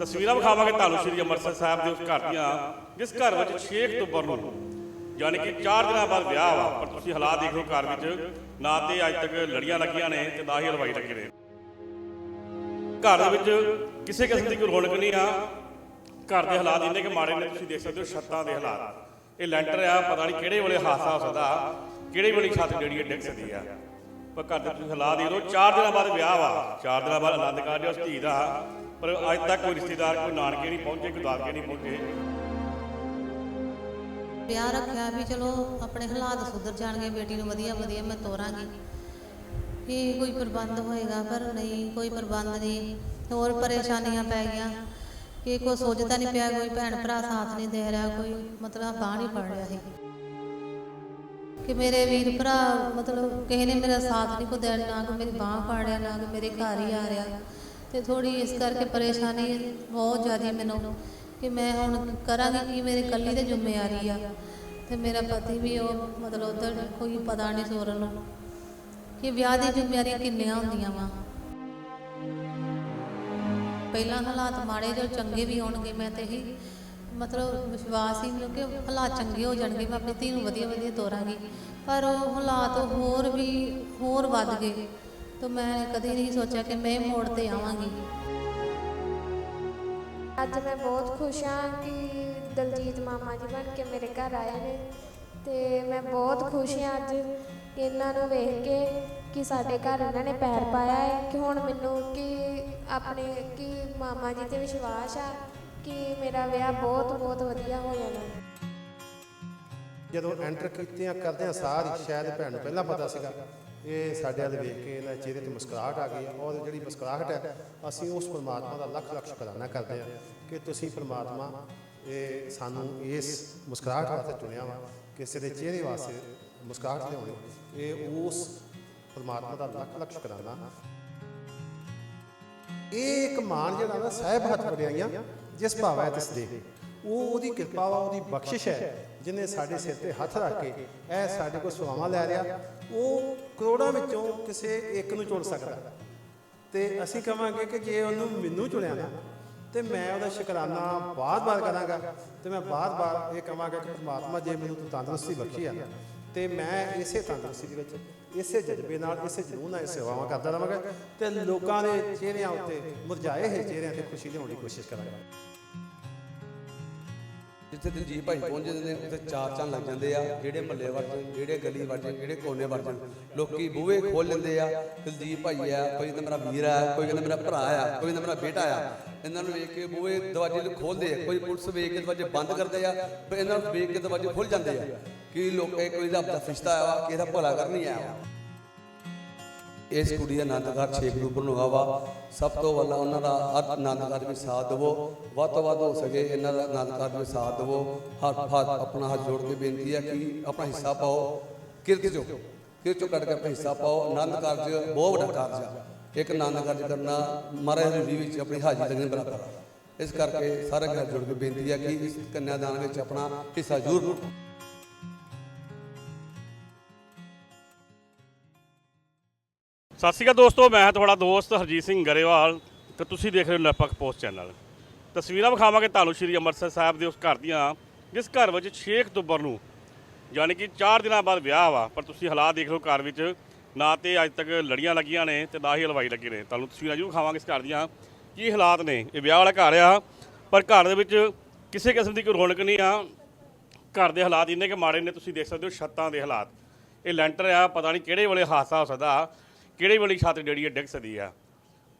ਤਸਵੀਰਾਂ ਵਿਖਾਵਾਂਗੇ ਤੁਹਾਨੂੰ ਸ੍ਰੀ ਅੰਮ੍ਰਿਤਸਰ ਸਾਹਿਬ ਦੇ ਉਸ ਘਰ ਦੀਆਂ, ਜਿਸ ਘਰ ਵਿੱਚ 6 ਅਕਤੂਬਰ ਨੂੰ, ਯਾਨੀ ਕਿ 4 ਦਿਨਾਂ ਬਾਅਦ ਵਿਆਹ ਵਾ, ਪਰ ਤੁਸੀਂ ਹਾਲਾਤ ਦੇਖ ਲਓ ਘਰ ਵਿੱਚ, ਨਾ ਤੇ ਅੱਜ ਤੱਕ ਲੜੀਆਂ ਲੱਗੀਆਂ ਨੇ ਤੇ ਨਾ ਹੀ ਹਲਵਾਈ ਲੱਗੇ ਨੇ। ਘਰ ਦੇ ਵਿੱਚ ਕਿਸੇ ਕਿਸਮ ਦੀ ਕੋਈ ਰੌਣਕ ਨਹੀਂ ਆ। ਘਰ ਦੇ ਹਾਲਾਤ ਇੰਨੇ ਕਿ ਮਾੜੇ ਨੇ, ਤੁਸੀਂ ਦੇਖ ਸਕਦੇ ਹੋ ਛੱਤਾਂ ਦੇ ਹਾਲਾਤ। ਇਹ ਲੈਂਟਰ ਆ, ਪਤਾ ਨਹੀਂ ਕਿਹੜੇ ਵੇਲੇ ਹਾਦਸਾ ਹੋ ਸਕਦਾ, ਕਿਹੜੇ ਵੇਲੇ ਛੱਤ ਜਿਹੜੀ ਹੈ ਡਿੱਗ ਸਕਦੀ ਆ। ਪਰ ਘਰ ਦੇ ਤੁਸੀਂ ਹਾਲਾਤ ਦੇਖ ਲਓ 4 ਦਿਨਾਂ ਬਾਅਦ ਵਿਆਹ ਵਾ 4 ਦਿਨਾਂ ਬਾਅਦ ਆਨੰਦ ਕਾਰਜ ਉਸ ਧੀ ਦਾ। ਪਰ ਅੱਜ ਤੱਕ ਕੋਈ ਰਿਸ਼ਤੇਦਾਰ, ਕੋਈ ਨਾਨਕੇ ਨਹੀਂ ਪਹੁੰਚੇ, ਕੋਈ ਦਾਦਕੇ ਨਹੀਂ ਪਹੁੰਚੇ। ਵਿਆਹ ਰੱਖਿਆ ਵੀ ਚਲੋ, ਆਪਣੇ ਹਾਲਾਤ ਸੁਧਰ ਜਾਣਗੇ, ਬੇਟੀ ਨੂੰ ਵਧੀਆ ਵਧੀਆ ਮੈਂ ਤੋਰਾਂਗੀ। ਕਿ ਕੋਈ ਪ੍ਰਬੰਧ ਹੋਏਗਾ, ਪਰ ਨਹੀਂ, ਕੋਈ ਪ੍ਰਬੰਧ ਨਹੀਂ। ਹੋਰ ਪਰੇਸ਼ਾਨੀਆਂ ਪੈ ਗਈਆਂ ਕਿ ਕੋਈ ਸੋਚਦਾ ਨਹੀਂ ਪਿਆ, ਕੋਈ ਭੈਣ ਭਰਾ ਸਾਥ ਨਹੀਂ ਦੇ ਰਿਹਾ, ਕੋਈ ਮਤਲਬ ਬਾਂਹ ਨਹੀਂ ਪੜ ਰਿਹਾ ਸੀ। ਕਿ ਮੇਰੇ ਵੀਰ ਭਰਾ, ਮਤਲਬ ਕਿਸੇ ਨੇ ਮੇਰਾ ਸਾਥ ਨਹੀਂ ਕੋ ਦੇਣ, ਨਾ ਕੋਈ ਮੇਰੀ ਬਾਂਹ ਫੜ ਰਿਹਾ, ਨਾ ਕੋਈ ਮੇਰੇ ਘਰ ਹੀ ਆ ਰਿਹਾ। ਤੇ ਥੋੜੀ ਇਸ ਕਰਕੇ ਪਰੇਸ਼ਾਨੀ ਬਹੁਤ ਜ਼ਿਆਦਾ ਮੈਨੂੰ ਕਿ ਮੈਂ ਹੁਣ ਕਰਾਂਗੀ ਕੀ ਮੇਰੇ ਇਕੱਲੀ ਤੇ ਜ਼ਿੰਮੇਵਾਰੀ ਆ। ਤੇ ਮੇਰਾ ਪਤੀ ਵੀ ਉਹ ਮਤਲਬ ਉਧਰ ਕੋਈ ਪਤਾ ਨਹੀਂ ਸੋਰਨ ਨੂੰ ਕਿ ਵਿਆਹ ਦੀ ਜ਼ਿੰਮੇਵਾਰੀਆਂ ਕਿੰਨੀਆਂ ਹੁੰਦੀਆਂ ਵਾ। ਪਹਿਲਾਂ ਹਾਲਾਤ ਮਾੜੇ ਜੋ ਚੰਗੇ ਵੀ ਹੋਣਗੇ ਮੈਂ ਤੇ ਹੀ ਮਤਲਬ ਵਿਸ਼ਵਾਸ ਹੀ ਮੈਨੂੰ ਕਿ ਹਾਲਾਤ ਚੰਗੇ ਹੋ ਜਾਣਗੇ, ਮੈਂ ਆਪਣੀ ਧੀ ਨੂੰ ਵਧੀਆ ਵਧੀਆ ਤੋਰਾਂਗੀ। ਪਰ ਉਹ ਹਾਲਾਤ ਹੋਰ ਵੀ ਹੋਰ ਵੱਧ ਗਏ। ਤਾਂ ਮੈਂ ਕਦੇ ਨਹੀਂ ਸੋਚਿਆ ਕਿ ਮੈਂ ਇਹ ਮੋੜ ਤੇ ਆਵਾਂਗੀ। ਅੱਜ ਮੈਂ ਬਹੁਤ ਖੁਸ਼ ਹਾਂ ਕਿ ਦਲਜੀਤ ਮਾਮਾ ਜੀ ਬਣ ਕੇ ਮੇਰੇ ਘਰ ਆਏ ਨੇ ਤੇ ਮੈਂ ਬਹੁਤ ਖੁਸ਼ ਹਾਂ ਅੱਜ ਇਹਨਾਂ ਨੂੰ ਵੇਖ ਕੇ ਕਿ ਸਾਡੇ ਘਰ ਇਹਨਾਂ ਨੇ ਪੈਰ ਪਾਇਆ ਹੈ ਕਿ ਹੁਣ ਮੈਨੂੰ ਕਿ ਆਪਣੇ ਕਿ ਮਾਮਾ ਜੀ ਤੇ ਵਿਸ਼ਵਾਸ ਆ ਕਿ ਮੇਰਾ ਵਿਆਹ ਬਹੁਤ ਬਹੁਤ ਵਧੀਆ ਹੋ ਜਾਣਾ। ਜਦੋਂ ਐਂਟਰ ਕੀਤਿਆਂ ਕਰਦਿਆਂ ਸਾਰ ਹੀ ਸ਼ਾਇਦ ਭੈਣ ਨੂੰ ਪਹਿਲਾਂ ਪਤਾ ਸੀਗਾ ਇਹ ਸਾਡੇ ਵੱਲ ਵੇਖ ਕੇ ਇਹਨਾਂ ਚਿਹਰੇ ਤੇ ਮੁਸਕਰਾਹਟ ਆ ਗਈ ਔਰ ਜਿਹੜੀ ਮੁਸਕਰਾਹਟ ਹੈ, ਅਸੀਂ ਉਸ ਪਰਮਾਤਮਾ ਦਾ ਲੱਖ ਲੱਖ ਸ਼ੁਕਰਾਨਾ ਕਰਦੇ ਹਾਂ ਕਿ ਤੁਸੀਂ ਪਰਮਾਤਮਾ, ਇਹ ਸਾਨੂੰ ਇਸ ਮੁਸਕਰਾਹਟ ਵਾਸਤੇ ਚੁਣਿਆ ਵਾ, ਕਿਸੇ ਦੇ ਚਿਹਰੇ ਵਾਸਤੇ ਮੁਸਕਰਾਹਟ ਲਿਆਉਣੀ ਇਹ ਉਸ ਪਰਮਾਤਮਾ ਦਾ ਲੱਖ ਲੱਖ ਸ਼ੁਕਰਾਨਾ। ਇਹ ਇੱਕ ਮਾਨ ਜਿਹੜਾ ਨਾ ਸਾਹਿਬ ਹੱਥ ਵਡਿਆਈਆਂ ਜਿਸ ਭਾਵੈ ਤਿਸ ਦੇ। ਉਹ ਉਹਦੀ ਕਿਰਪਾ ਵਾ, ਉਹਦੀ ਬਖਸ਼ਿਸ਼ ਹੈ ਜਿਨੇ ਸਾਡੇ ਸਿਰ ਤੇ ਹੱਥ ਰੱਖ ਕੇ ਇਹ ਸਾਡੇ ਕੋਲ ਸਵਾਵਾਂ ਲੈ ਰਿਹਾ ਉਹ ਕਰੋੜਾਂ ਵਿੱਚੋਂ ਕਿਸੇ ਇੱਕ ਨੂੰ ਚੁਣ ਸਕਦਾ। ਤੇ ਅਸੀਂ ਕਹਾਂਗੇ ਕਿ ਜੇ ਉਹਨੂੰ ਮੈਨੂੰ ਚੁਣਿਆ ਨਾ, ਤੇ ਮੈਂ ਉਹਦਾ ਸ਼ੁਕਰਾਨਾ ਬਾਰ-ਬਾਰ ਕਰਾਂਗਾ। ਤੇ ਮੈਂ ਬਾਰ-ਬਾਰ ਇਹ ਕਹਾਂਗਾ ਕਿ ਪਰਮਾਤਮਾ ਜੇ ਮੈਨੂੰ ਤੂੰ ਤੰਦਰੁਸਤੀ ਬਖਸ਼ੀ ਆ ਤੇ ਮੈਂ ਇਸੇ ਤੰਦਰੁਸਤੀ ਦੇ ਵਿੱਚ, ਇਸੇ ਜਜ਼ਬੇ ਨਾਲ, ਇਸੇ ਜਨੂਨ ਨਾਲ ਸੇਵਾਵਾਂ ਕਰਦਾ ਰਹਾਂਗਾ ਤੇ ਲੋਕਾਂ ਦੇ ਚਿਹਰਿਆਂ ਉੱਤੇ ਮੁਰਝਾਏ ਹੋਏ ਚਿਹਰਿਆਂ ਤੇ ਖੁਸ਼ੀ ਲਿਆਉਣ ਦੀ ਕੋਸ਼ਿਸ਼ ਕਰਾਂਗਾ। ਜਿੱਥੇ ਦਲਜੀਤ ਭਾਈ ਪਹੁੰਚ ਜਾਂਦੇ ਨੇ, ਉੱਥੇ ਚਾਰ ਚੰਨ ਲੱਗ ਜਾਂਦੇ ਆ, ਜਿਹੜੇ ਮੱਲੇ ਵਰਜਨ, ਜਿਹੜੇ ਗਲੀ ਵਰਜਨ, ਜਿਹੜੇ ਕੋਨੇ ਵਰਜਨ, ਲੋਕੀ ਬੂਹੇ ਖੋਲ ਲੈਂਦੇ ਆ। ਦਲਜੀਤ ਭਾਈ ਆ, ਕੋਈ ਕਹਿੰਦਾ ਮੇਰਾ ਵੀਰ ਆ, ਕੋਈ ਕਹਿੰਦਾ ਮੇਰਾ ਭਰਾ ਆ, ਕੋਈ ਕਹਿੰਦਾ ਮੇਰਾ ਬੇਟਾ ਆ। ਇਹਨਾਂ ਨੂੰ ਵੇਖ ਕੇ ਬੂਹੇ ਦਰਵਾਜ਼ੇ ਖੋਲਦੇ ਆ, ਕੋਈ ਪੁਲਿਸ ਵੇਖ ਕੇ ਦਰਵਾਜ਼ੇ ਬੰਦ ਕਰਦੇ ਆ ਪਰ ਇਹਨਾਂ ਨੂੰ ਵੇਖ ਕੇ ਦਰਵਾਜ਼ੇ ਖੁੱਲ ਜਾਂਦੇ ਆ। ਕਿ ਲੋਕ ਕੋਈ ਰੱਬ ਦਾ ਫਰਿਸ਼ਤਾ ਆਇਆ ਵਾ ਕਿ ਇਹਦਾ ਭਲਾ ਕਰਨੀ ਆਇਆ ਵਾ ਇਸ ਕੁੜੀ ਦਾ ਆਨੰਦਗੜ 6 ਅਕਤੂਬਰ ਨੂੰ ਹੈਗਾ ਵਾ। ਸਭ ਤੋਂ ਪਹਿਲਾਂ ਉਹਨਾਂ ਦਾ ਹਰ ਆਨੰਦਗੜ ਵਿੱਚ ਸਾਥ ਦਿਵੋ। ਵੱਧ ਤੋਂ ਵੱਧ ਹੋ ਸਕੇ ਇਹਨਾਂ ਦਾ ਆਨੰਦਗੜ ਵਿੱਚ ਸਾਥ ਦਿਵੋ। ਹੱਥ ਹੱਥ ਆਪਣਾ ਹੱਥ ਜੋੜ ਕੇ ਬੇਨਤੀ ਹੈ ਕਿ ਆਪਣਾ ਹਿੱਸਾ ਪਾਓ। ਕਿਰਤ ਚੋਂ ਕਿਰਤ ਚੋਂ ਕੱਢ ਕੇ ਆਪਣਾ ਹਿੱਸਾ ਪਾਓ। ਆਨੰਦ ਕਾਰਜ ਬਹੁਤ ਵੱਡਾ ਕਾਰਜ ਆ। ਇੱਕ ਆਨੰਦ ਕਾਰਜ ਕਰਨਾ ਮਹਾਰਾਜ ਦੀ ਵਿੱਚ ਆਪਣੀ ਹਾਜ਼ਰੀ ਲੱਗਣ ਬਰਾਬਰ ਇਸ ਕਰਕੇ ਸਾਰੇ ਘਰ ਜੁੜ ਕੇ ਬੇਨਤੀ ਹੈ ਕਿ ਇਸ ਕੰਨਿਆਦਾਨ ਵਿੱਚ ਆਪਣਾ ਹਿੱਸਾ ਜ਼ਰੂਰ ਸਤਿ ਸ਼੍ਰੀ ਅਕਾਲ ਦੋਸਤੋ, ਮੈਂ ਤੁਹਾਡਾ ਦੋਸਤ ਹਰਜੀਤ ਸਿੰਘ ਗਰੇਵਾਲ ਤੇ ਤੁਸੀਂ ਦੇਖ ਰਹੇ ਹੋ ਨਿਰਪੱਖ ਪੋਸਟ ਚੈਨਲ। ਤਸਵੀਰਾਂ ਵਿਖਾਵਾਂਗੇ ਤੁਹਾਨੂੰ ਸ਼੍ਰੀ ਅੰਮ੍ਰਿਤਸਰ ਸਾਹਿਬ ਦੇ ਉਸ ਘਰ ਦੀਆਂ, ਜਿਸ ਘਰ ਵਿੱਚ 6 ਅਕਤੂਬਰ ਨੂੰ ਯਾਨੀ ਕਿ 4 ਦਿਨਾਂ ਬਾਅਦ ਵਿਆਹ ਵਾ, ਪਰ ਤੁਸੀਂ ਹਾਲਾਤ ਦੇਖ ਲਓ ਘਰ ਵਿੱਚ, ਨਾ ਤੇ ਅੱਜ ਤੱਕ ਲੜੀਆਂ ਲੱਗੀਆਂ ਨੇ ਤੇ ਨਾ ਹੀ ਹਲਵਾਈ ਲੱਗੇ ਨੇ। ਤੁਹਾਨੂੰ ਤਸਵੀਰਾਂ ਜ਼ਰੂਰ ਵਿਖਾਵਾਂਗੇ ਇਸ ਘਰ ਦੀਆਂ, ਕੀ ਹਾਲਾਤ ਨੇ। ਇਹ ਵਿਆਹ ਵਾਲਾ ਘਰ ਆ, ਪਰ ਘਰ ਦੇ ਵਿੱਚ ਕਿਸੇ ਕਿਸਮ ਦੀ ਕੋਈ ਰੌਣਕ ਨਹੀਂ ਆ। ਘਰ ਦੇ ਹਾਲਾਤ ਇੰਨੇ ਕਿ ਮਾੜੇ ਨੇ, ਤੁਸੀਂ ਦੇਖ ਸਕਦੇ ਹੋ ਛੱਤਾਂ ਦੇ ਹਾਲਾਤ। ਇਹ ਲੈਂਟਰ ਆ, ਪਤਾ ਨਹੀਂ ਕਿਹੜੇ ਵੇਲੇ ਹਾਦਸਾ ਹੋ ਸਕਦਾ। ਕਿਹੜੇ ਵਾਲੀ ਛੱਤ ਜਿਹੜੀ ਹੈ ਡਿੱਗ ਸਕਦੀ ਆ?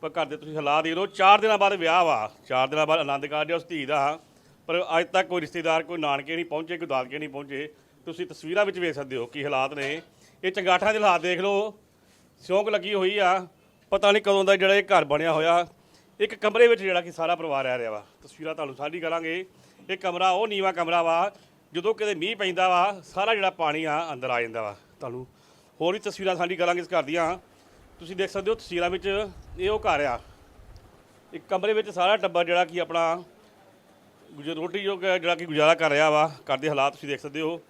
ਪਰ ਘਰ ਦੇ ਤੁਸੀਂ ਹਾਲਾਤ ਦੇਖ ਲਓ 4 ਦਿਨਾਂ ਬਾਅਦ ਵਿਆਹ ਵਾ। 4 ਦਿਨਾਂ ਬਾਅਦ ਆਨੰਦ ਕਾਰਜ ਉਸ ਧੀ ਦਾ। ਪਰ ਅੱਜ ਤੱਕ ਕੋਈ ਰਿਸ਼ਤੇਦਾਰ, ਕੋਈ ਨਾਨਕੇ ਨਹੀਂ ਪਹੁੰਚੇ, ਕੋਈ ਦਾਦਕੇ ਨਹੀਂ ਪਹੁੰਚੇ। ਤੁਸੀਂ ਤਸਵੀਰਾਂ ਵਿੱਚ ਵੇਖ ਸਕਦੇ ਹੋ ਕੀ ਹਾਲਾਤ ਨੇ। ਇਹ ਚੰਗਾਠਾਂ ਦੇ ਹਾਲਾਤ ਦੇਖ ਲਓ। ਸਿਉਂਕ ਲੱਗੀ ਹੋਈ ਆ। ਪਤਾ ਨਹੀਂ ਕਦੋਂ ਦਾ ਜਿਹੜਾ ਇਹ ਘਰ ਬਣਿਆ ਹੋਇਆ। ਇੱਕ ਕਮਰੇ ਵਿੱਚ ਜਿਹੜਾ ਕਿ ਸਾਰਾ ਪਰਿਵਾਰ ਰਹਿ ਰਿਹਾ ਵਾ। ਤਸਵੀਰਾਂ ਤੁਹਾਨੂੰ ਸਾਂਝੀ ਕਰਾਂਗੇ। ਇਹ ਕਮਰਾ, ਉਹ ਨੀਵਾ ਕਮਰਾ ਵਾ। ਜਦੋਂ ਕਿਤੇ ਮੀਂਹ ਪੈਂਦਾ ਵਾ, ਸਾਰਾ ਜਿਹੜਾ ਪਾਣੀ ਆ, ਅੰਦਰ ਆ ਜਾਂਦਾ ਵਾ। ਤੁਹਾਨੂੰ ਹੋਰ ਵੀ ਤਸਵੀਰਾਂ ਸਾਂਝੀ ਕਰਾਂਗੇ ਇਸ ਘਰ ਦੀਆਂ। ਤੁਸੀਂ ਦੇਖ ਸਕਦੇ ਹੋ ਤਸਵੀਰਾਂ ਵਿੱਚ ਇਹ ਉਹ ਘਰ ਆ। ਇੱਕ ਕਮਰੇ ਵਿੱਚ ਸਾਰਾ ਟੱਬਰ ਜਿਹੜਾ ਕਿ ਆਪਣਾ ਗੁਜ, ਰੋਟੀ ਜੋ ਕਿ ਜਿਹੜਾ ਕਿ ਗੁਜ਼ਾਰਾ ਕਰ ਰਿਹਾ ਵਾ, ਘਰ ਦੇ ਹਾਲਾਤ ਤੁਸੀਂ ਦੇਖ ਸਕਦੇ ਹੋ।